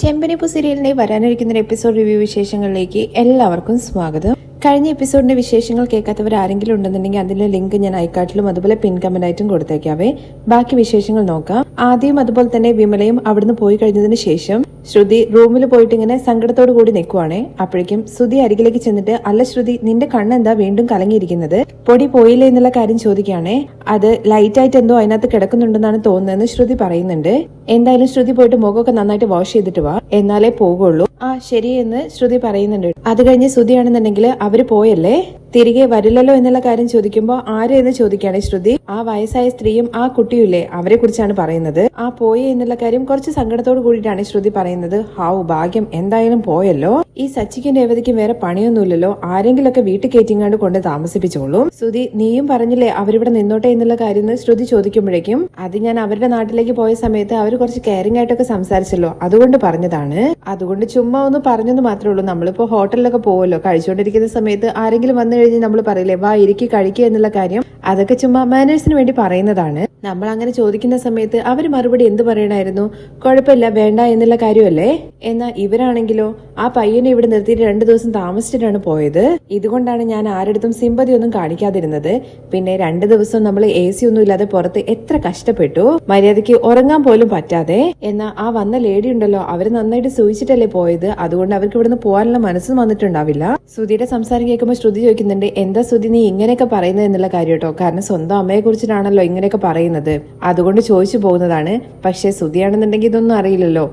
ചെമ്പനിപ്പു സീരിയലിന്റെ വരാനിരിക്കുന്ന episode review വിശേഷങ്ങളിലേക്ക് എല്ലാവർക്കും സ്വാഗതം. കഴിഞ്ഞ എപ്പിസോഡിന്റെ വിശേഷങ്ങൾ കേൾക്കാത്തവർ ആരെങ്കിലും ഉണ്ടെന്നുണ്ടെങ്കിൽ അതിന്റെ ലിങ്ക് ഞാൻ ഐക്കാട്ടിലും അതുപോലെ പിൻ കമന്റായിട്ടും കൊടുത്തേക്കാവേ. ബാക്കി വിശേഷങ്ങൾ നോക്കാം. ആദ്യം അതുപോലെ തന്നെ വിമലയും അവിടുന്ന് പോയി കഴിഞ്ഞതിന് ശേഷം ശ്രുതി റൂമിൽ പോയിട്ട് ഇങ്ങനെ സങ്കടത്തോടു കൂടി നിൽക്കുവാണേ അപ്പോഴേക്കും ശ്രുതി അരികിലേക്ക് ചെന്നിട്ട് അല്ല ശ്രുതി നിന്റെ കണ്ണ് എന്താ വീണ്ടും കലങ്ങിയിരിക്കുന്നത്? പൊടി പോയില്ലേ എന്നുള്ള കാര്യം ചോദിക്കുകയാണേ. അത് ലൈറ്റ് ആയിട്ട് എന്തോ അതിനകത്ത് കിടക്കുന്നുണ്ടെന്നാണ് തോന്നുന്നതെന്ന് ശ്രുതി പറയുന്നുണ്ട്. എന്തായാലും ശ്രുതി പോയിട്ട് മുഖമൊക്കെ നന്നായിട്ട് വാഷ് ചെയ്തിട്ട് വാ. എന്നാലേ പോകുള്ളൂ ആ ശരി എന്ന് ശ്രുതി പറയുന്നുണ്ട്. അത് കഴിഞ്ഞ് ശ്രുതിയാണെന്നുണ്ടെങ്കിൽ അവർ പോയല്ലേ? തിരികെ വരില്ലല്ലോ എന്നുള്ള കാര്യം ചോദിക്കുമ്പോൾ ആര് എന്ന് ചോദിക്കുകയാണ് ശ്രുതി. ആ വയസ്സായ സ്ത്രീയും ആ കുട്ടിയുമില്ലേ? അവരെ കുറിച്ചാണ് പറയുന്നത്. ആ പോയി എന്നുള്ള കാര്യം കുറച്ച് സങ്കടത്തോട് കൂടിയിട്ടാണ് ശ്രുതി പറയുന്നത്. ഹാവ് ഭാഗ്യം. എന്തായാലും പോയല്ലോ. ഈ സച്ചിക്കും രേവതിക്കും വേറെ പണിയൊന്നുമില്ലല്ലോ. ആരെങ്കിലൊക്കെ വീട്ടിൽ കയറ്റിങ്ങാണ്ട് കൊണ്ട് താമസിപ്പിച്ചോളൂ. ശ്രുതി നീയും പറഞ്ഞില്ലേ അവരിവിടെ നിന്നോട്ടെ എന്നുള്ള കാര്യം ശ്രുതി ചോദിക്കുമ്പോഴേക്കും അത് ഞാൻ അവരുടെ നാട്ടിലേക്ക് പോയ സമയത്ത് അവർ കുറച്ച് കെയറിംഗ് ആയിട്ടൊക്കെ സംസാരിച്ചല്ലോ. അതുകൊണ്ട് പറഞ്ഞതാണ്. അതുകൊണ്ട് ചുമ്മാ ഒന്ന് പറഞ്ഞെന്ന് മാത്രമേ ഉള്ളൂ. നമ്മളിപ്പോ ഹോട്ടലിലൊക്കെ പോവല്ലോ. കഴിച്ചുകൊണ്ടിരിക്കുന്ന സമയത്ത് ആരെങ്കിലും വന്നു കഴിഞ്ഞ് നമ്മൾ പറയില്ലേ വാ ഇരിക്കി കഴിക്കുക എന്നുള്ള കാര്യം അതൊക്കെ ചുമ്മാ മാനേഴ്സിന് വേണ്ടി പറയുന്നതാണ്. നമ്മൾ അങ്ങനെ ചോദിക്കുന്ന സമയത്ത് അവർ മറുപടി എന്ത് പറയണായിരുന്നു? കുഴപ്പമില്ല വേണ്ട എന്നുള്ള കാര്യമല്ലേ? എന്നാ ഇവരാണെങ്കിലോ ആ പയ്യനെ ഇവിടെ നിർത്തിയിട്ട് രണ്ടു ദിവസം താമസിച്ചിട്ടാണ് പോയത്. ഇതുകൊണ്ടാണ് ഞാൻ ആരുടെ സിമ്പതി ഒന്നും കാണിക്കാതിരുന്നത്. പിന്നെ രണ്ടു ദിവസം നമ്മൾ എ സി ഒന്നും ഇല്ലാതെ പുറത്ത് എത്ര കഷ്ടപ്പെട്ടു. മര്യാദയ്ക്ക് ഉറങ്ങാൻ പോലും പറ്റാതെ. എന്നാ ആ വന്ന ലേഡി ഉണ്ടല്ലോ അവർ നന്നായിട്ട് സൂചിച്ചിട്ടല്ലേ പോയത്. അതുകൊണ്ട് അവർക്ക് ഇവിടുന്ന് പോകാനുള്ള മനസ്സും വന്നിട്ടുണ്ടാവില്ല. ശ്രുതിയുടെ സംസാരം കേൾക്കുമ്പോൾ ശ്രുതി ചോദിക്കുന്നുണ്ട് എന്താ ശ്രുതി നീ ഇങ്ങനെയൊക്കെ പറയുന്നത് എന്നുള്ള കാര്യം കേട്ടോ. കാരണം സ്വന്തം അമ്മയെ കുറിച്ചിട്ടാണല്ലോ ഇങ്ങനെയൊക്കെ പറയുന്നത്. അതുകൊണ്ട് ചോദിച്ചു പോകുന്നതാണ്. പക്ഷേ ശ്രുതിയാണെന്നുണ്ടെങ്കിൽ ഇതൊന്നും അറിയില്ലല്ലോ.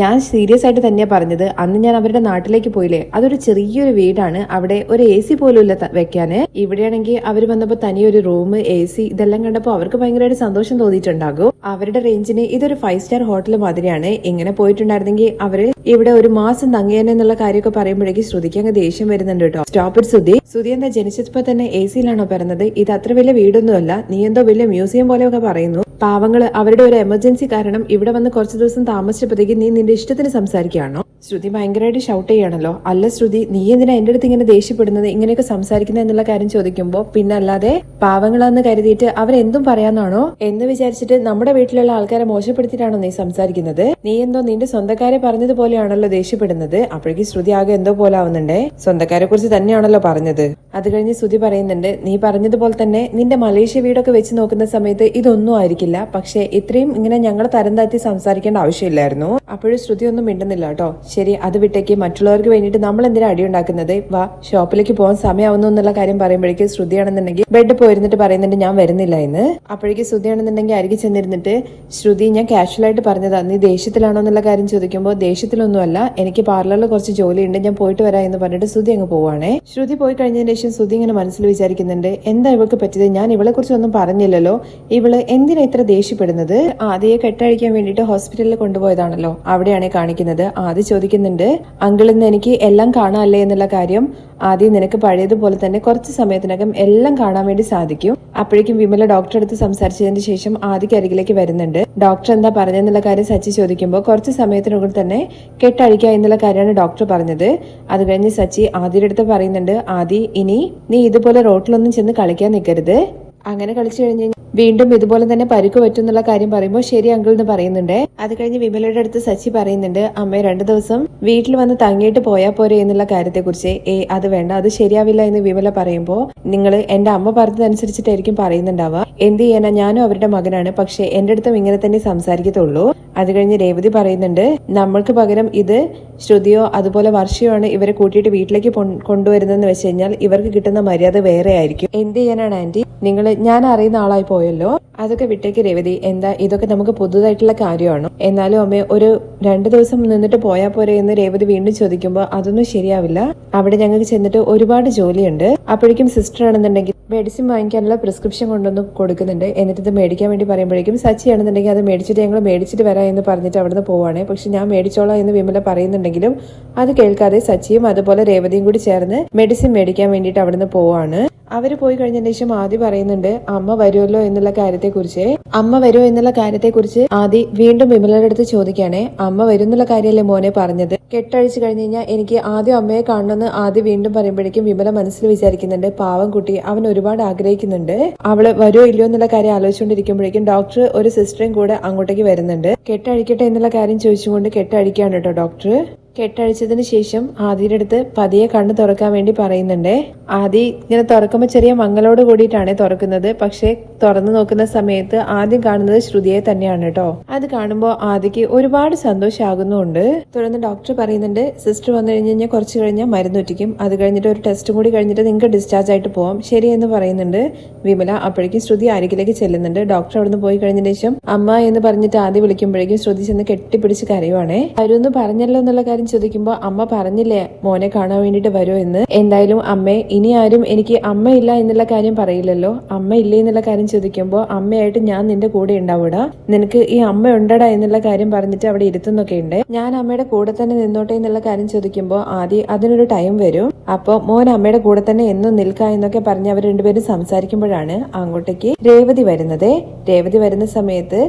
ഞാൻ സീരിയസ് ആയിട്ട് തന്നെയാ പറഞ്ഞത്. അന്ന് ഞാൻ അവരുടെ നാട്ടിലേക്ക് പോയില്ലേ? അതൊരു ചെറിയൊരു വീടാണ്. അവിടെ ഒരു എ സി പോലും ഇല്ല വെക്കാന്. ഇവിടെയാണെങ്കിൽ അവർ വന്നപ്പോൾ തനിയൊരു റൂം എ സി ഇതെല്ലാം കണ്ടപ്പോൾ അവർക്ക് ഭയങ്കരമായിട്ട് സന്തോഷം തോന്നിയിട്ടുണ്ടാകും. അവരുടെ റേഞ്ചിന് ഇതൊരു ഫൈവ് സ്റ്റാർ ഹോട്ടൽ മാതിരിയാണ്. ഇങ്ങനെ പോയിട്ടുണ്ടായിരുന്നെങ്കിൽ അവർ ഇവിടെ ഒരു മാസം തങ്ങിയെന്നുള്ള കാര്യമൊക്കെ പറയുമ്പോഴേക്കും ശ്രുതിക്ക് അങ്ങ് ദേഷ്യം വരുന്നുണ്ട് കേട്ടോ സ്റ്റോപ്പ് ഇറ്റ് സുധി സുധി എന്താ ജനിച്ചപ്പോ തന്നെ എ സിയിലാണോ പിറന്നത് ഇത് അത്ര വലിയ വീടൊന്നുമല്ല. നീ എന്തോ വലിയ മ്യൂസിയം പോലെയൊക്കെ പറയുന്നു. പാവങ്ങൾ അവരുടെ ഒരു എമർജൻസി കാരണം ഇവിടെ വന്ന് കുറച്ച് ദിവസം താമസിച്ചപ്പോഴത്തേക്ക് നീ നിന്റെ ഇഷ്ടത്തിന് സംസാരിക്കുകയാണോ? ശ്രുതി ഭയങ്കരമായിട്ട് ഷൗട്ട് ചെയ്യാണല്ലോ. അല്ല ശ്രുതി നീ എന്തിനാ എന്റെ അടുത്ത് ഇങ്ങനെ ദേഷ്യപ്പെടുന്നത്? ഇങ്ങനെയൊക്കെ സംസാരിക്കുന്നത് എന്നുള്ള കാര്യം ചോദിക്കുമ്പോ പിന്നെ അല്ലാതെ പാവങ്ങളാന്ന് കരുതിയിട്ട് അവരെന്തും പറയാന്നാണോ എന്ന് വിചാരിച്ചിട്ട് നമ്മുടെ വീട്ടിലുള്ള ആൾക്കാരെ മോശപ്പെടുത്തിയിട്ടാണോ നീ സംസാരിക്കുന്നത്? നീ എന്തോ നിന്റെ സ്വന്തക്കാരെ പറഞ്ഞതുപോലെയാണല്ലോ ദേഷ്യപ്പെടുന്നത്? അപ്പോഴേക്കും ശ്രുതി ആകെ എന്തോ പോലെ ആവുന്നുണ്ടേ. സ്വന്തക്കാരെ കുറിച്ച് തന്നെയാണല്ലോ പറഞ്ഞത്. അത് കഴിഞ്ഞ് ശ്രുതി പറയുന്നുണ്ട് നീ പറഞ്ഞതുപോലെ തന്നെ നിന്റെ മലേഷ്യ വീടൊക്കെ വെച്ച് നോക്കുന്ന സമയത്ത് ഇതൊന്നും ആയിരിക്കില്ല. പക്ഷെ ഇത്രയും ഇങ്ങനെ ഞങ്ങൾ തരം താഴ്ത്തി സംസാരിക്കേണ്ട ആവശ്യമില്ലായിരുന്നു. അപ്പോഴും ശ്രുതി ഒന്നും മിണ്ടുന്നില്ല കേട്ടോ. ശരി അത് വിട്ടേക്ക്. മറ്റുള്ളവർക്ക് വേണ്ടിയിട്ട് നമ്മൾ എന്തിനാ അടി ഉണ്ടാക്കുന്നത് വാ ഷോപ്പിലേക്ക് പോകാൻ സമയമാവുന്നു എന്നുള്ള കാര്യം പറയുമ്പോഴേക്കും ശ്രുതിയാണെന്നുണ്ടെങ്കിൽ ബെഡ് പോയിരുന്നിട്ട് പറയുന്നുണ്ട് ഞാൻ വരുന്നില്ല എന്ന്. അപ്പോഴേക്കും ശ്രുതിയാണെന്നുണ്ടെങ്കിൽ അരികെ ചെന്നിരുന്നിട്ട് ശ്രുതി ഞാൻ കാഷ്വൽ ആയിട്ട് പറഞ്ഞതാ. നീ ദേഷ്യത്തിലാണോ എന്നുള്ള കാര്യം ചോദിക്കുമ്പോൾ ദേഷ്യത്തിലൊന്നുമല്ല. എനിക്ക് പാർലറിൽ കുറച്ച് ജോലിയുണ്ട്. ഞാൻ പോയിട്ട് വരാം എന്ന് പറഞ്ഞിട്ട് ശ്രുതി അങ്ങ് പോവാണേ. ശ്രുതി പോയി കഴിഞ്ഞതിന് ശേഷം ശ്രുതി ഇങ്ങനെ മനസ്സിൽ വിചാരിക്കുന്നുണ്ട് എന്താ ഇവൾക്ക് പറ്റിയത്? ഞാൻ ഇവളെ കുറിച്ച് ഒന്നും പറഞ്ഞില്ലല്ലോ. ഇവൾ എന്തിനാ ഇത്ര ദേഷ്യപ്പെടുന്നത്? ആദ്യയെ കെട്ടഴിക്കാൻ വേണ്ടിയിട്ട് ഹോസ്പിറ്റലിൽ കൊണ്ടുപോയതാണല്ലോ. അവിടെയാണ് കാണിക്കുന്നത്. ആദ്യം ചോദിക്കുന്നുണ്ട് അങ്കിൾ ഇന്ന് എനിക്ക് എല്ലാം കാണാനല്ലേ എന്നുള്ള കാര്യം. ആദ്യം നിനക്ക് പഴയതുപോലെ തന്നെ കുറച്ച് സമയത്തിനകം എല്ലാം കാണാൻ വേണ്ടി സാധിക്കും. അപ്പോഴേക്കും വിമല ഡോക്ടറെ അടുത്ത് സംസാരിച്ചതിന് ശേഷം ആദ്യക്ക് അരികിലേക്ക് വരുന്നുണ്ട്. ഡോക്ടർ എന്താ പറഞ്ഞെന്നുള്ള കാര്യം സച്ചി ചോദിക്കുമ്പോൾ കുറച്ച് സമയത്തിനുള്ളിൽ തന്നെ കെട്ടഴിക്കുക എന്നുള്ള കാര്യമാണ് ഡോക്ടർ പറഞ്ഞത്. അത് കഴിഞ്ഞ് സച്ചി ആദ്യയുടെ അടുത്ത് പറയുന്നുണ്ട് ആദി ഇനി നീ ഇതുപോലെ റോട്ടിലൊന്നും ചെന്ന് കളിക്കാൻ നിൽക്കരുത്. അങ്ങനെ കളിച്ചു കഴിഞ്ഞു വീണ്ടും ഇതുപോലെ തന്നെ പരിക്ക് പറ്റും എന്നുള്ള കാര്യം പറയുമ്പോൾ ശരി അങ്കിൾ എന്ന് പറയുന്നുണ്ട്. അത് കഴിഞ്ഞ് വിമലയുടെ അടുത്ത് സച്ചി പറയുന്നുണ്ട് അമ്മ രണ്ടു ദിവസം വീട്ടിൽ വന്ന് തങ്ങിയിട്ട് പോയാൽ പോരെ എന്നുള്ള കാര്യത്തെക്കുറിച്ച്. ഏ അത് വേണ്ട അത് ശരിയാവില്ല എന്ന് വിമല പറയുമ്പോൾ നിങ്ങൾ എന്റെ അമ്മ പറഞ്ഞതനുസരിച്ചിട്ടായിരിക്കും പറയുന്നുണ്ടാവുക. എന്ത് ചെയ്യാനാ? ഞാനും അവരുടെ മകനാണ് പക്ഷെ എന്റെ അടുത്തും ഇങ്ങനെ തന്നെ സംസാരിക്കത്തുള്ളൂ. അത് കഴിഞ്ഞ് രേവതി പറയുന്നുണ്ട് നമ്മൾക്ക് പകരം ഇത് ശ്രുതിയോ അതുപോലെ വർഷയോ ആണ് ഇവരെ കൂട്ടിയിട്ട് വീട്ടിലേക്ക് കൊണ്ടുവരുന്നതെന്ന് വെച്ച് കഴിഞ്ഞാൽ ഇവർക്ക് കിട്ടുന്ന മര്യാദ വേറെ ആയിരിക്കും. എന്ത് ചെയ്യാനാണ് ആന്റി? നിങ്ങൾ ഞാൻ അറിയുന്ന ആളായി പോയല്ലോ? അതൊക്കെ വിട്ടേക്ക് രേവതി. എന്താ ഇതൊക്കെ നമുക്ക് പുതുതായിട്ടുള്ള കാര്യമാണ്? എന്നാലും അമ്മ ഒരു രണ്ടു ദിവസം നിന്നിട്ട് പോയാൽ പോരെ എന്ന് രേവതി വീണ്ടും ചോദിക്കുമ്പോൾ അതൊന്നും ശരിയാവില്ല. അവിടെ ഞങ്ങൾക്ക് ചെന്നിട്ട് ഒരുപാട് ജോലിയുണ്ട്. അപ്പോഴേക്കും സിസ്റ്റർ ആണെന്നുണ്ടെങ്കിൽ മെഡിസിൻ വാങ്ങിക്കാനുള്ള പ്രിസ്ക്രിപ്ഷൻ കൊണ്ടൊന്ന് കൊടുക്കുന്നുണ്ട്. എന്നിട്ട് ഇത് മേടിക്കാൻ വേണ്ടി പറയുമ്പോഴേക്കും സച്ചി ആണെന്നുണ്ടെങ്കിൽ അത് മേടിച്ചിട്ട് ഞങ്ങൾ മേടിച്ചിട്ട് വരാം എന്ന് പറഞ്ഞിട്ട് അവിടുന്ന് പോവാണ്. പക്ഷെ ഞാൻ മേടിച്ചോളാം എന്ന് വിമല പറയുന്നുണ്ടെങ്കിലും അത് കേൾക്കാതെ സച്ചിയും അതുപോലെ രേവതിയും കൂടി ചേർന്ന് മെഡിസിൻ മേടിക്കാൻ വേണ്ടിയിട്ട് അവിടുന്ന് പോവാണ്. അവർ പോയി കഴിഞ്ഞതിന് ശേഷം ആദി പറയുന്നുണ്ട് അമ്മ വരുമല്ലോ എന്നുള്ള കാര്യത്തെക്കുറിച്ച്. അമ്മ വരുമോ എന്നുള്ള കാര്യത്തെക്കുറിച്ച്? ആദി വീണ്ടും വിമലയുടെ അടുത്ത് ചോദിക്കുകയാണേ അമ്മ വരും എന്നുള്ള കാര്യമല്ലേ മോനെ പറഞ്ഞത്? കെട്ടഴിച്ചു കഴിഞ്ഞു കഴിഞ്ഞാൽ എനിക്ക് ആദ്യം അമ്മയെ കാണണമെന്ന് ആദ്യം വീണ്ടും പറയുമ്പോഴേക്കും വിമല മനസ്സിൽ വിചാരിക്കുന്നുണ്ട് പാവം കുട്ടി അവൻ ഒരുപാട് ആഗ്രഹിക്കുന്നുണ്ട്. അവൾ വരുമോ ഇല്ലയോ എന്നുള്ള കാര്യം ആലോചിച്ചുകൊണ്ടിരിക്കുമ്പോഴേക്കും ഡോക്ടർ ഒരു സിസ്റ്ററും കൂടെ അങ്ങോട്ടേക്ക് വരുന്നുണ്ട്. കെട്ടഴിക്കട്ടെ എന്നുള്ള കാര്യം ചോദിച്ചുകൊണ്ട് കെട്ടഴിക്കുകയാണ് കേട്ടോ ഡോക്ടർ. കെട്ടഴിച്ചതിന് ശേഷം ആദിയുടെ അടുത്ത് പതിയെ കണ്ണ് തുറക്കാൻ വേണ്ടി പറയുന്നുണ്ട്. ആദി ഇങ്ങനെ തുറക്കുമ്പോൾ ചെറിയ മങ്ങലോട് കൂടിയിട്ടാണ് തുറക്കുന്നത്. പക്ഷെ തുറന്നു നോക്കുന്ന സമയത്ത് ആദ്യം കാണുന്നത് ശ്രുതിയെ തന്നെയാണ് കേട്ടോ. അത് കാണുമ്പോൾ ആദിക്ക് ഒരുപാട് സന്തോഷമാകുന്നുണ്ട് തുടർന്ന് ഡോക്ടർ പറയുന്നുണ്ട് സിസ്റ്റർ വന്നു കഴിഞ്ഞ് കഴിഞ്ഞാൽ കുറച്ച് കഴിഞ്ഞാൽ മരുന്നൊറ്റിക്കും അത് കഴിഞ്ഞിട്ട് ഒരു ടെസ്റ്റ് കൂടി കഴിഞ്ഞിട്ട് നിങ്ങൾക്ക് ഡിസ്ചാർജ് ആയിട്ട് പോവാം. ശരി എന്ന് പറയുന്നുണ്ട്. വിമല അപ്പോഴേക്കും ശ്രുതി അരികിലേക്ക് ചെല്ലുന്നുണ്ട്. ഡോക്ടർ അവിടുന്ന് പോയി കഴിഞ്ഞതിന് ശേഷം അമ്മ എന്ന് പറഞ്ഞിട്ട് ആദ്യം വിളിക്കുമ്പോഴേക്കും ശ്രുതി ചെന്ന് കെട്ടിപ്പിടിച്ച് കരയുവാണേ. അവരൊന്നും പറഞ്ഞല്ലോ എന്നുള്ള കാര്യം ചോദിക്കുമ്പോൾ അമ്മ പറഞ്ഞില്ലേ മോനെ കാണാൻ വേണ്ടിട്ട് വരുമോ എന്ന്? എന്തായാലും അമ്മേ ഇനി ആരും എനിക്ക് അമ്മയില്ല എന്നുള്ള കാര്യം പറയില്ലല്ലോ. അമ്മ ഇല്ലേ എന്നുള്ള കാര്യം ചോദിക്കുമ്പോൾ അമ്മയായിട്ട് ഞാൻ നിന്റെ കൂടെ ഉണ്ടാവൂടാ. നിനക്ക് ഈ അമ്മ ഉണ്ടടാ എന്നുള്ള കാര്യം പറഞ്ഞിട്ട് അവിടെ ഇരുത്തുന്നൊക്കെ ഉണ്ട്. ഞാൻ അമ്മയുടെ കൂടെ തന്നെ നിന്നോട്ടെ എന്നുള്ള കാര്യം ചോദിക്കുമ്പോൾ ആദ്യം അതിനൊരു ടൈം വരും. അപ്പോൾ മോൻ അമ്മയുടെ കൂടെ തന്നെ എന്നും നിൽക്കുക എന്നൊക്കെ പറഞ്ഞ് അവർ രണ്ടുപേരും സംസാരിക്കുമ്പോഴാണ് അങ്ങോട്ടേക്ക് രേവതി വരുന്നത്. രേവതി വരുന്ന സമയത്ത്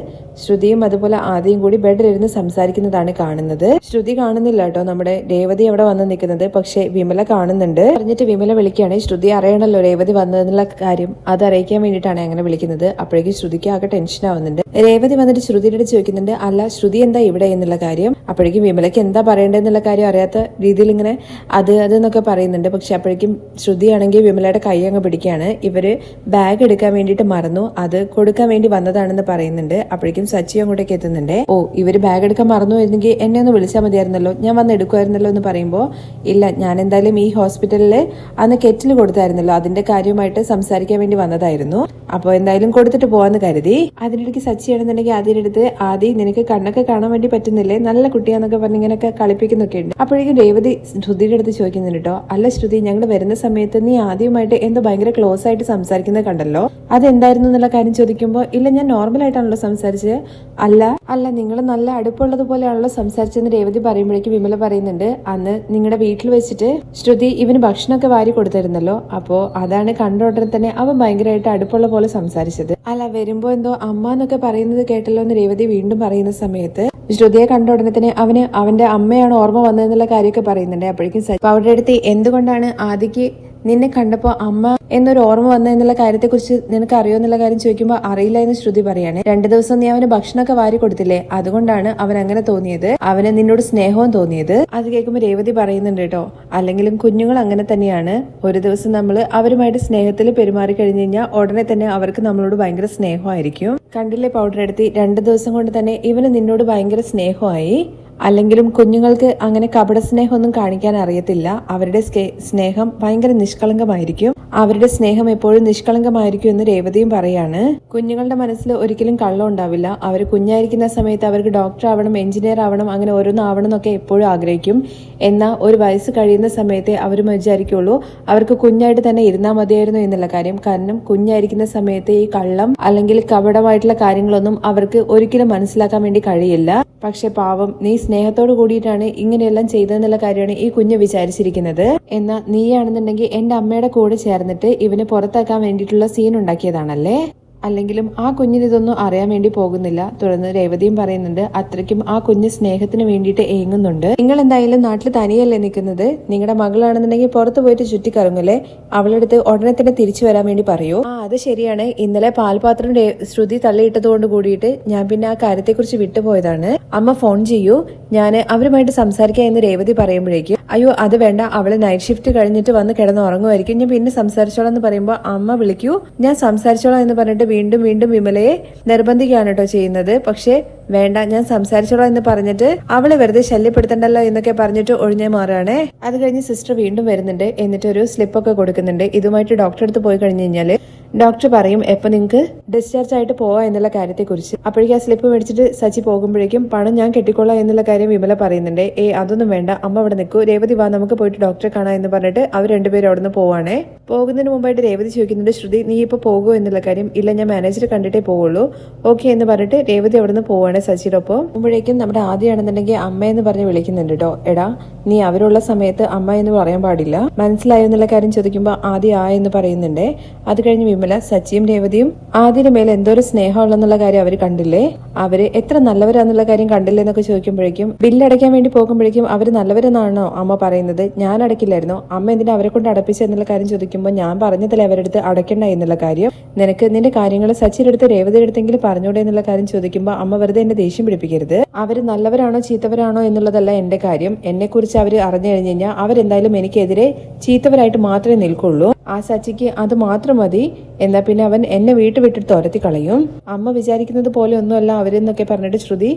ശ്രുതിയും അതുപോലെ ആദ്യം കൂടി ബെഡിലിരുന്ന് സംസാരിക്കുന്നതാണ് കാണുന്നത്. ശ്രുതി കാണുന്നില്ല കേട്ടോ. നമ്മുടെ രേവതി അവിടെ വന്ന് നിൽക്കുന്നത്. പക്ഷേ വിമല കാണുന്നുണ്ട്. പറഞ്ഞിട്ട് വിമല വിളിക്കുകയാണ് ശ്രുതി അറിയണല്ലോ രേവതി വന്നതെന്നുള്ള കാര്യം. അത് അറിയിക്കാൻ വേണ്ടിയിട്ടാണ് അങ്ങനെ വിളിക്കുന്നത്. അപ്പോഴേക്കും ശ്രുതിക്ക് ആകെ ടെൻഷൻ ആവുന്നുണ്ട്. രേവതി വന്നിട്ട് ശ്രുതിയുടെ അടുത്ത് ചോദിക്കുന്നുണ്ട് അല്ല ശ്രുതി എന്താ ഇവിടെ? എന്നുള്ള കാര്യം. അപ്പോഴേക്കും വിമലയ്ക്ക് എന്താ പറയേണ്ടതെന്നുള്ള കാര്യം അറിയാത്ത രീതിയിൽ ഇങ്ങനെ അത് അത് എന്നൊക്കെ പറയുന്നുണ്ട്. പക്ഷെ അപ്പോഴേക്കും ശ്രുതിയാണെങ്കിൽ വിമലയുടെ കൈ അങ്ങ് പിടിക്കുകയാണ്. ഇവർ ബാഗ് എടുക്കാൻ വേണ്ടിയിട്ട് മറന്നു. അത് കൊടുക്കാൻ വേണ്ടി വന്നതാണെന്ന് പറയുന്നുണ്ട്. അപ്പോഴേക്കും സച്ചി അങ്ങോട്ടേക്ക് എത്തുന്നുണ്ട്. ഓ ഇവർ ബാഗ് എടുക്കാൻ മറന്നു എന്നെങ്കിൽ എന്നെ ഒന്ന് വിളിച്ചാൽ മതിയായിരുന്നല്ലോ. ഞാൻ വന്ന് എടുക്കുമായിരുന്നല്ലോ എന്ന് പറയുമ്പോൾ ഇല്ല ഞാൻ എന്തായാലും ഈ ഹോസ്പിറ്റലിൽ അന്ന് കെറ്റിൽ കൊടുത്തായിരുന്നല്ലോ. അതിന്റെ കാര്യമായിട്ട് സംസാരിക്കാൻ വേണ്ടി വന്നതായിരുന്നു. അപ്പോൾ എന്തായാലും കൊടുത്തിട്ട് പോവാന്ന് കരുതി. അതിനിടയ്ക്ക് സച്ചിയാണെന്നുണ്ടെങ്കിൽ എടുത്ത് ആദ്യം നിനക്ക് കണ്ണൊക്കെ കാണാൻ വേണ്ടി പറ്റുന്നില്ലേ? നല്ല കുട്ടിയാന്നൊക്കെ പറഞ്ഞ് ഇങ്ങനെയൊക്കെ കളിപ്പിക്കുന്നൊക്കെ ഉണ്ട്. അപ്പോഴേക്കും രേവതി ശ്രുതിയുടെ അടുത്ത് ചോദിക്കുന്നുണ്ട് കേട്ടോ അല്ല ശ്രുതി ഞങ്ങൾ വരുന്ന സമയത്ത് നീ ആദ്യമായിട്ട് എന്തോ ഭയങ്കര ക്ലോസ് ആയിട്ട് സംസാരിക്കുന്നത് കണ്ടല്ലോ? അതെന്തായിരുന്നു എന്നുള്ള കാര്യം ചോദിക്കുമ്പോൾ ഇല്ല ഞാൻ നോർമൽ ആയിട്ടാണല്ലോ സംസാരിച്ചത്. അല്ല. അല്ല നിങ്ങൾ നല്ല അടുപ്പുള്ളത് പോലെയാണല്ലോ സംസാരിച്ചെന്ന് രേവതി പറയുമ്പോഴേക്കും വിമല പറയുന്നുണ്ട് അന്ന് നിങ്ങളുടെ വീട്ടിൽ വെച്ചിട്ട് ശ്രുതി ഇവന് ഭക്ഷണമൊക്കെ വാരി കൊടുത്തിരുന്നല്ലോ. അപ്പോ അതാണ് കണ്ട ഉടനെ തന്നെ അവൻ ഭയങ്കരമായിട്ട് അടുപ്പുള്ള പോലെ സംസാരിച്ചത്. അല്ല വരുമ്പോ എന്തോ അമ്മ എന്നൊക്കെ പറയുന്നത് കേട്ടല്ലോ എന്ന് രേവതി വീണ്ടും പറയുന്ന സമയത്ത് ശ്രുതിയെ കണ്ട ഉടനെ തന്നെ അവന് അവന്റെ അമ്മയാണ് ഓർമ്മ വന്നതെന്നുള്ള കാര്യമൊക്കെ പറയുന്നുണ്ട്. അപ്പോഴേക്കും അവരുടെ അടുത്ത് എന്തുകൊണ്ടാണ് ആദിക്ക് നിന്നെ കണ്ടപ്പോ അമ്മ എന്നൊരു ഓർമ്മ വന്ന എന്നുള്ള കാര്യത്തെക്കുറിച്ച് നിനക്ക് അറിയോ എന്നുള്ള കാര്യം ചോദിക്കുമ്പോൾ അറിയില്ല എന്ന് ശ്രുതി പറയാണ്. രണ്ടു ദിവസം നീ അവന് ഭക്ഷണമൊക്കെ വാരി കൊടുത്തില്ലേ? അതുകൊണ്ടാണ് അവൻ അങ്ങനെ തോന്നിയത്. അവന് നിന്നോട് സ്നേഹവും തോന്നിയത്. അത് കേൾക്കുമ്പോൾ രേവതി പറയുന്നുണ്ട് കേട്ടോ. അല്ലെങ്കിലും കുഞ്ഞുങ്ങൾ അങ്ങനെ തന്നെയാണ്. ഒരു ദിവസം നമ്മൾ അവരുമായിട്ട് സ്നേഹത്തിൽ പെരുമാറി കഴിഞ്ഞു കഴിഞ്ഞാൽ ഉടനെ തന്നെ അവർക്ക് നമ്മളോട് ഭയങ്കര സ്നേഹമായിരിക്കും. കണ്ടില്ലേ പൗഡർ എടുത്തി? രണ്ട് ദിവസം കൊണ്ട് തന്നെ ഇവന് നിന്നോട് ഭയങ്കര സ്നേഹമായി. അല്ലെങ്കിലും കുഞ്ഞുങ്ങൾക്ക് അങ്ങനെ കപട സ്നേഹമൊന്നും കാണിക്കാൻ അറിയത്തില്ല. അവരുടെ സ്നേഹം ഭയങ്കര നിഷ്കളങ്കമായിരിക്കും. അവരുടെ സ്നേഹം എപ്പോഴും നിഷ്കളങ്കമായിരിക്കും എന്ന് രേവതിയും പറയാണ്. കുഞ്ഞുങ്ങളുടെ മനസ്സിൽ ഒരിക്കലും കള്ളം ഉണ്ടാവില്ല. അവർ കുഞ്ഞായിരിക്കുന്ന സമയത്ത് അവർക്ക് ഡോക്ടർ ആവണം എഞ്ചിനീയർ ആവണം അങ്ങനെ ഓരോന്നും ആവണം എന്നൊക്കെ എപ്പോഴും ആഗ്രഹിക്കും. എന്നാൽ ഒരു വയസ്സ് കഴിയുന്ന സമയത്തെ അവർ വിചാരിക്കുള്ളൂ. അവർക്ക് കുഞ്ഞായിട്ട് തന്നെ ഇരുന്നാൽ മതിയായിരുന്നു എന്നുള്ള കാര്യം. കാരണം കുഞ്ഞായിരിക്കുന്ന സമയത്ത് ഈ കള്ളം അല്ലെങ്കിൽ കപടമായിട്ടുള്ള കാര്യങ്ങളൊന്നും അവർക്ക് ഒരിക്കലും മനസ്സിലാക്കാൻ വേണ്ടി കഴിയില്ല. പക്ഷെ പാവം നീ സ്നേഹത്തോട് കൂടിയിട്ടാണ് ഇങ്ങനെയെല്ലാം ചെയ്തതെന്നുള്ള കാര്യമാണ് ഈ കുഞ്ഞ് വിചാരിച്ചിരിക്കുന്നത്. എന്നാൽ നീയാണെന്നുണ്ടെങ്കിൽ എന്റെ അമ്മയുടെ കൂടെ ചേർന്നിട്ട് ഇവന് പുറത്താക്കാൻ വേണ്ടിയിട്ടുള്ള സീൻ ഉണ്ടാക്കിയതാണല്ലേ? അല്ലെങ്കിലും ആ കുഞ്ഞിന് ഇതൊന്നും അറിയാൻ വേണ്ടി പോകുന്നില്ല. തുടർന്ന് രേവതിയും പറയുന്നുണ്ട് അത്രയ്ക്കും ആ കുഞ്ഞ് സ്നേഹത്തിന് വേണ്ടിയിട്ട് ഏങ്ങുന്നുണ്ട്. നിങ്ങൾ എന്തായാലും നാട്ടിൽ തനിയല്ലേ നിൽക്കുന്നത്? നിങ്ങളുടെ മകളാണെന്നുണ്ടെങ്കിൽ പുറത്തു പോയിട്ട് ചുറ്റിക്കറങ്ങല്ലേ അവളെടുത്ത് ഉടനെ തന്നെ തിരിച്ചു വരാൻ വേണ്ടി പറയൂ. ആ അത് ശരിയാണ്. ഇന്നലെ പാൽപാത്രം ശ്രുതി തള്ളിയിട്ടത് കൊണ്ട് കൂടിയിട്ട് ഞാൻ പിന്നെ ആ കാര്യത്തെക്കുറിച്ച് വിട്ടുപോയതാണ്. അമ്മ ഫോൺ ചെയ്യൂ. ഞാൻ അവരുമായിട്ട് സംസാരിക്കാം എന്ന് രേവതി പറയുമ്പോഴേക്കും അയ്യോ അത് വേണ്ട. അവൾ നൈറ്റ് ഷിഫ്റ്റ് കഴിഞ്ഞിട്ട് വന്ന് കിടന്ന് ഉറങ്ങുമായിരിക്കും. ഞാൻ പിന്നെ സംസാരിച്ചോളാം എന്ന് പറയുമ്പോൾ അമ്മ വിളിക്കൂ. ഞാൻ സംസാരിച്ചോളാം എന്ന് പറഞ്ഞിട്ട് വീണ്ടും വീണ്ടും വിമലയെ നിർബന്ധിക്കുകയാണ് കേട്ടോ ചെയ്യുന്നത്. പക്ഷേ വേണ്ട ഞാൻ സംസാരിച്ചോളാം എന്ന് പറഞ്ഞിട്ട് അവളെ വെറുതെ ശല്യപ്പെടുത്തണ്ടല്ലോ എന്നൊക്കെ പറഞ്ഞിട്ട് ഒഴിഞ്ഞേ മാറുകയാണേ. അത് കഴിഞ്ഞ് സിസ്റ്റർ വീണ്ടും വരുന്നുണ്ട്. എന്നിട്ട് ഒരു സ്ലിപ്പൊക്കെ കൊടുക്കുന്നുണ്ട്. ഇതുമായിട്ട് ഡോക്ടറെ അടുത്ത് പോയി കഴിഞ്ഞു കഴിഞ്ഞാൽ ഡോക്ടർ പറയും എപ്പോൾ നിങ്ങൾക്ക് ഡിസ്ചാർജ് ആയിട്ട് പോവാ എന്നുള്ള കാര്യത്തെക്കുറിച്ച്? അപ്പോഴേക്കും ആ സ്ലിപ്പ് മേടിച്ചിട്ട് സച്ചി പോകുമ്പോഴേക്കും പണം ഞാൻ കെട്ടിക്കൊള്ളാം എന്നുള്ള കാര്യം വിമല പറയുന്നുണ്ട്. ഏ അതൊന്നും വേണ്ട. അമ്മ അവിടെ നിൽക്കൂ. രേവതി വാ നമുക്ക് പോയിട്ട് ഡോക്ടറെ കാണാം എന്ന് പറഞ്ഞിട്ട് അവർ രണ്ടുപേരും അവിടെ നിന്ന് പോവാണേ. പോകുന്നതിന് മുമ്പായിട്ട് രേവതി ചോദിക്കുന്നുണ്ട് ശ്രുതി നീ ഇപ്പോൾ പോകുമോ എന്നുള്ള കാര്യം? ഇല്ല ഞാൻ മാനേജർ കണ്ടിട്ടേ പോവുള്ളൂ. ഓക്കെ എന്ന് പറഞ്ഞിട്ട് രേവതി അവിടെ നിന്ന് പോവാണ് സച്ചിയുടെ ഒപ്പം. മുമ്പോഴേക്കും നമ്മുടെ ആദ്യമാണെന്നുണ്ടെങ്കിൽ അമ്മ എന്ന് പറഞ്ഞ് വിളിക്കുന്നുണ്ട് കേട്ടോ എടാ നീ അവരുള്ള സമയത്ത് അമ്മ എന്ന് പറയാൻ പാടില്ല. മനസ്സിലായോ? എന്നുള്ള കാര്യം ചോദിക്കുമ്പോൾ ആദ്യം ആ എന്ന് പറയുന്നുണ്ട്. അത് കഴിഞ്ഞ് വിമല സച്ചിയും രേവതിയും. ആദ്യം മേലെ എന്തോ ഒരു സ്നേഹമുള്ളെന്നുള്ള കാര്യം അവർ കണ്ടില്ലേ? അവർ എത്ര നല്ലവരാന്നുള്ള കാര്യം കണ്ടില്ലേ എന്നൊക്കെ ചോദിക്കുമ്പോഴേക്കും ബില്ല് അടയ്ക്കാൻ വേണ്ടി പോകുമ്പോഴേക്കും അവർ നല്ലവരെന്നാണോ അമ്മ പറയുന്നത്? ഞാൻ അടക്കില്ലായിരുന്നു അമ്മ എന്തിനാ അവരെ കൊണ്ട് അടപ്പിച്ചു എന്നുള്ള കാര്യം ചോദിക്കുമ്പോൾ ഞാൻ പറഞ്ഞതല്ലേ അവരുടെ അടുത്ത് അടയ്ക്കണ്ട എന്നുള്ള കാര്യം. നിനക്ക് നിന്റെ കാര്യങ്ങൾ സച്ചിയുടെ അടുത്ത് രേവതിയുടെ അടുത്തെങ്കിലും പറഞ്ഞൂടെ എന്നുള്ള കാര്യം ചോദിക്കുമ്പോൾ അമ്മ വെറുതെ എന്നെ ദേഷ്യം പിടിപ്പിക്കരുത്. അവർ നല്ലവരാണോ ചീത്തവരാണോ എന്നുള്ളതല്ല എന്റെ കാര്യം. എന്നെ കുറിച്ച് അവർ അറിഞ്ഞു കഴിഞ്ഞു കഴിഞ്ഞാൽ അവരെന്തായാലും എനിക്കെതിരെ ചീത്തവരായിട്ട് മാത്രമേ നിൽക്കുള്ളൂ. ആ സച്ചിക്ക് അത് മാത്രം മതി. എന്നാ പിന്നെ അവൻ എന്നെ വീട്ടു വിട്ടിട്ട് തുരത്തി കളയും. അമ്മ വിചാരിക്കുന്നത് പോലെ ഒന്നുമല്ല അവരെന്നൊക്കെ പറഞ്ഞിട്ട് ശ്രുതി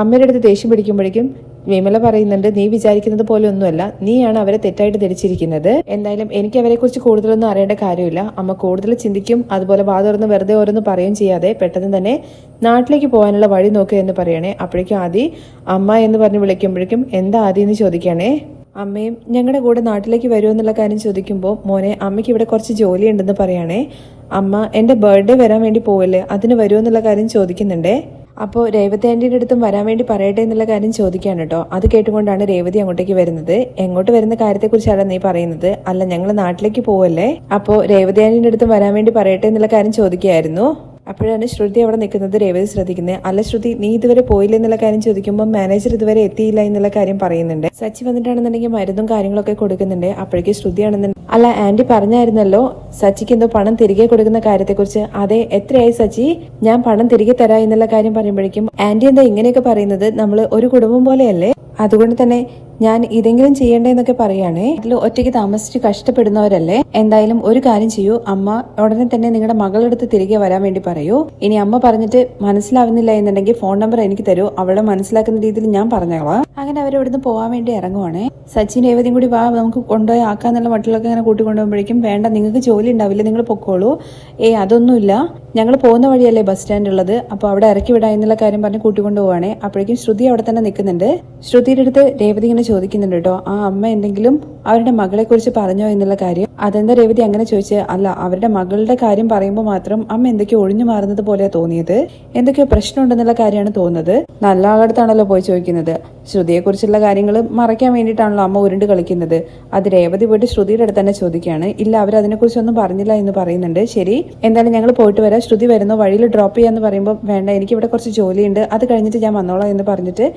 അമ്മയുടെ അടുത്ത് ദേഷ്യം പിടിക്കുമ്പോഴേക്കും വിമല പറയുന്നുണ്ട് നീ വിചാരിക്കുന്നത് പോലെ ഒന്നുമല്ല നീയാണ് അവരെ തെറ്റായിട്ട് ധരിച്ചിരിക്കുന്നത്. എന്തായാലും എനിക്ക് അവരെ കുറിച്ച് കൂടുതലൊന്നും അറിയേണ്ട കാര്യമില്ല. അമ്മ കൂടുതൽ ചിന്തിക്കും അതുപോലെ വാ തുറന്ന് വെറുതെ ഓരോന്ന് പറയുകയും ചെയ്യാതെ പെട്ടെന്ന് തന്നെ നാട്ടിലേക്ക് പോകാനുള്ള വഴി നോക്കുക എന്ന് പറയണേ. അപ്പോഴേക്കും ആദി അമ്മ എന്ന് പറഞ്ഞ് വിളിക്കുമ്പോഴേക്കും എന്താ ആദി എന്ന് ചോദിക്കണേ? അമ്മയും ഞങ്ങളുടെ കൂടെ നാട്ടിലേക്ക് വരുമോ എന്നുള്ള കാര്യം ചോദിക്കുമ്പോൾ മോനെ അമ്മയ്ക്ക് ഇവിടെ കുറച്ച് ജോലി ഉണ്ടെന്ന് പറയണേ. അമ്മ എന്റെ ബർത്ത്ഡേ വരാൻ വേണ്ടി പോവല്ലേ? അതിന് വരുമോ എന്നുള്ള കാര്യം ചോദിക്കുന്നുണ്ടേ. അപ്പോൾ രേവതി ആന്റിയുടെ അടുത്തും വരാൻ വേണ്ടി പറയട്ടെ എന്നുള്ള കാര്യം ചോദിക്കാണ് കേട്ടോ. അത് കേട്ടുകൊണ്ടാണ് രേവതി അങ്ങോട്ടേക്ക് വരുന്നത്. എങ്ങോട്ട് വരുന്ന കാര്യത്തെക്കുറിച്ചാണ് നീ പറയുന്നത്? അല്ല ഞങ്ങൾ നാട്ടിലേക്ക് പോവല്ലേ? അപ്പോൾ രേവതി ആന്റിയുടെ അടുത്തും വരാൻ വേണ്ടി പറയട്ടെ എന്നുള്ള കാര്യം ചോദിക്കുകയായിരുന്നു. അപ്പോഴാണ് ശ്രുതി അവിടെ നിൽക്കുന്നത് രേവതി ശ്രദ്ധിക്കുന്നത്. അല്ല ശ്രുതി നീ ഇതുവരെ പോയില്ല എന്നുള്ള കാര്യം ചോദിക്കുമ്പോൾ മാനേജർ ഇതുവരെ എത്തിയില്ല എന്നുള്ള കാര്യം പറയുന്നുണ്ട്. സച്ചി വന്നിട്ടാണെന്നുണ്ടെങ്കിൽ മരുന്നും കാര്യങ്ങളൊക്കെ കൊടുക്കുന്നുണ്ട്. അപ്പോഴേക്ക് ശ്രുതിയാണെന്നുണ്ടെങ്കിൽ അല്ല ആന്റി പറഞ്ഞായിരുന്നല്ലോ സച്ചിക്ക് എന്തോ പണം തിരികെ കൊടുക്കുന്ന കാര്യത്തെക്കുറിച്ച്. അതെ എത്രയായി സച്ചി? ഞാൻ പണം തിരികെ തരാ എന്നുള്ള കാര്യം പറയുമ്പോഴേക്കും ആന്റി എന്താ ഇങ്ങനെയൊക്കെ പറയുന്നത്? നമ്മൾ ഒരു കുടുംബം പോലെയല്ലേ? അതുകൊണ്ട് തന്നെ ഞാൻ ഇതെങ്കിലും ചെയ്യണ്ടേന്നൊക്കെ പറയുകയാണേ ഇതിൽ ഒറ്റയ്ക്ക് താമസിച്ച് കഷ്ടപ്പെടുന്നവരല്ലേ? എന്തായാലും ഒരു കാര്യം ചെയ്യൂ. അമ്മ ഉടനെ തന്നെ നിങ്ങളുടെ മകളെടുത്ത് തിരികെ വരാൻ വേണ്ടി പറയൂ. ഇനി അമ്മ പറഞ്ഞിട്ട് മനസ്സിലാവുന്നില്ല എന്നുണ്ടെങ്കിൽ ഫോൺ നമ്പർ എനിക്ക് തരൂ. അവളെ മനസ്സിലാക്കുന്ന രീതിയിൽ ഞാൻ പറഞ്ഞോളാം അങ്ങനെ അവർ ഇവിടുന്ന് പോകാൻ വേണ്ടി ഇറങ്ങുവാണേ. സച്ചിൻ ഏവതിയും കൂടി വാ നമുക്ക് കൊണ്ടുപോയി ആക്കാന്നുള്ള മട്ടിലൊക്കെ ഇങ്ങനെ കൂട്ടിക്കൊണ്ടുപോകുമ്പോഴേക്കും വേണ്ട നിങ്ങൾക്ക് ജോലി ഉണ്ടാവില്ല നിങ്ങൾ പൊക്കോളൂ. ഏ അതൊന്നുമില്ല. ഞങ്ങൾ പോകുന്ന വഴിയല്ലേ ബസ് സ്റ്റാൻഡ് ഉള്ളത്? അപ്പോൾ അവിടെ ഇറക്കി വിടാം എന്നുള്ള കാര്യം പറഞ്ഞ് കൂട്ടിക്കൊണ്ടുപോവാണേ. അപ്പോഴേക്കും ശ്രുതി അവിടെ തന്നെ നിൽക്കുന്നുണ്ട്. ശ്രുതിയുടെ അടുത്ത് രേവതി ഇങ്ങനെ ചോദിക്കുന്നുണ്ട് കേട്ടോ ആ അമ്മ എന്തെങ്കിലും അവരുടെ മകളെക്കുറിച്ച് പറഞ്ഞോ എന്നുള്ള കാര്യം അതെന്താ രേവതി അങ്ങനെ ചോദിച്ച്? അല്ല അവരുടെ മകളുടെ കാര്യം പറയുമ്പോൾ മാത്രം അമ്മ എന്തൊക്കെയോ ഒഴിഞ്ഞു മാറുന്നത് പോലെ തോന്നിയത്. എന്തൊക്കെയോ പ്രശ്നമുണ്ടെന്നുള്ള കാര്യമാണ് തോന്നുന്നത്. നല്ല ആളടുത്താണല്ലോ പോയി ചോദിക്കുന്നത്. ശ്രുതിയെ കുറിച്ചുള്ള കാര്യങ്ങൾ മറയ്ക്കാൻ വേണ്ടിയിട്ടാണല്ലോ അമ്മ ഉരുണ്ട് കളിക്കുന്നത്. അത് രേവതി പോയിട്ട് ശ്രുതിയുടെ അടുത്ത് തന്നെ ചോദിക്കുകയാണ്. ഇല്ല അവർ അതിനെക്കുറിച്ചൊന്നും പറഞ്ഞില്ല എന്ന് പറയുന്നുണ്ട്. ശരി എന്തായാലും ഞങ്ങൾ പോയിട്ട് വരാം. ശ്രുതി വരുന്നു വഴിയിൽ ഡ്രോപ്പ് ചെയ്യാന്ന് പറയുമ്പോൾ വേണ്ട എനിക്ക് ഇവിടെ കുറച്ച് ജോലിയുണ്ട്. അത് കഴിഞ്ഞിട്ട് ഞാൻ വന്നോളാം എന്ന് പറഞ്ഞിട്ട്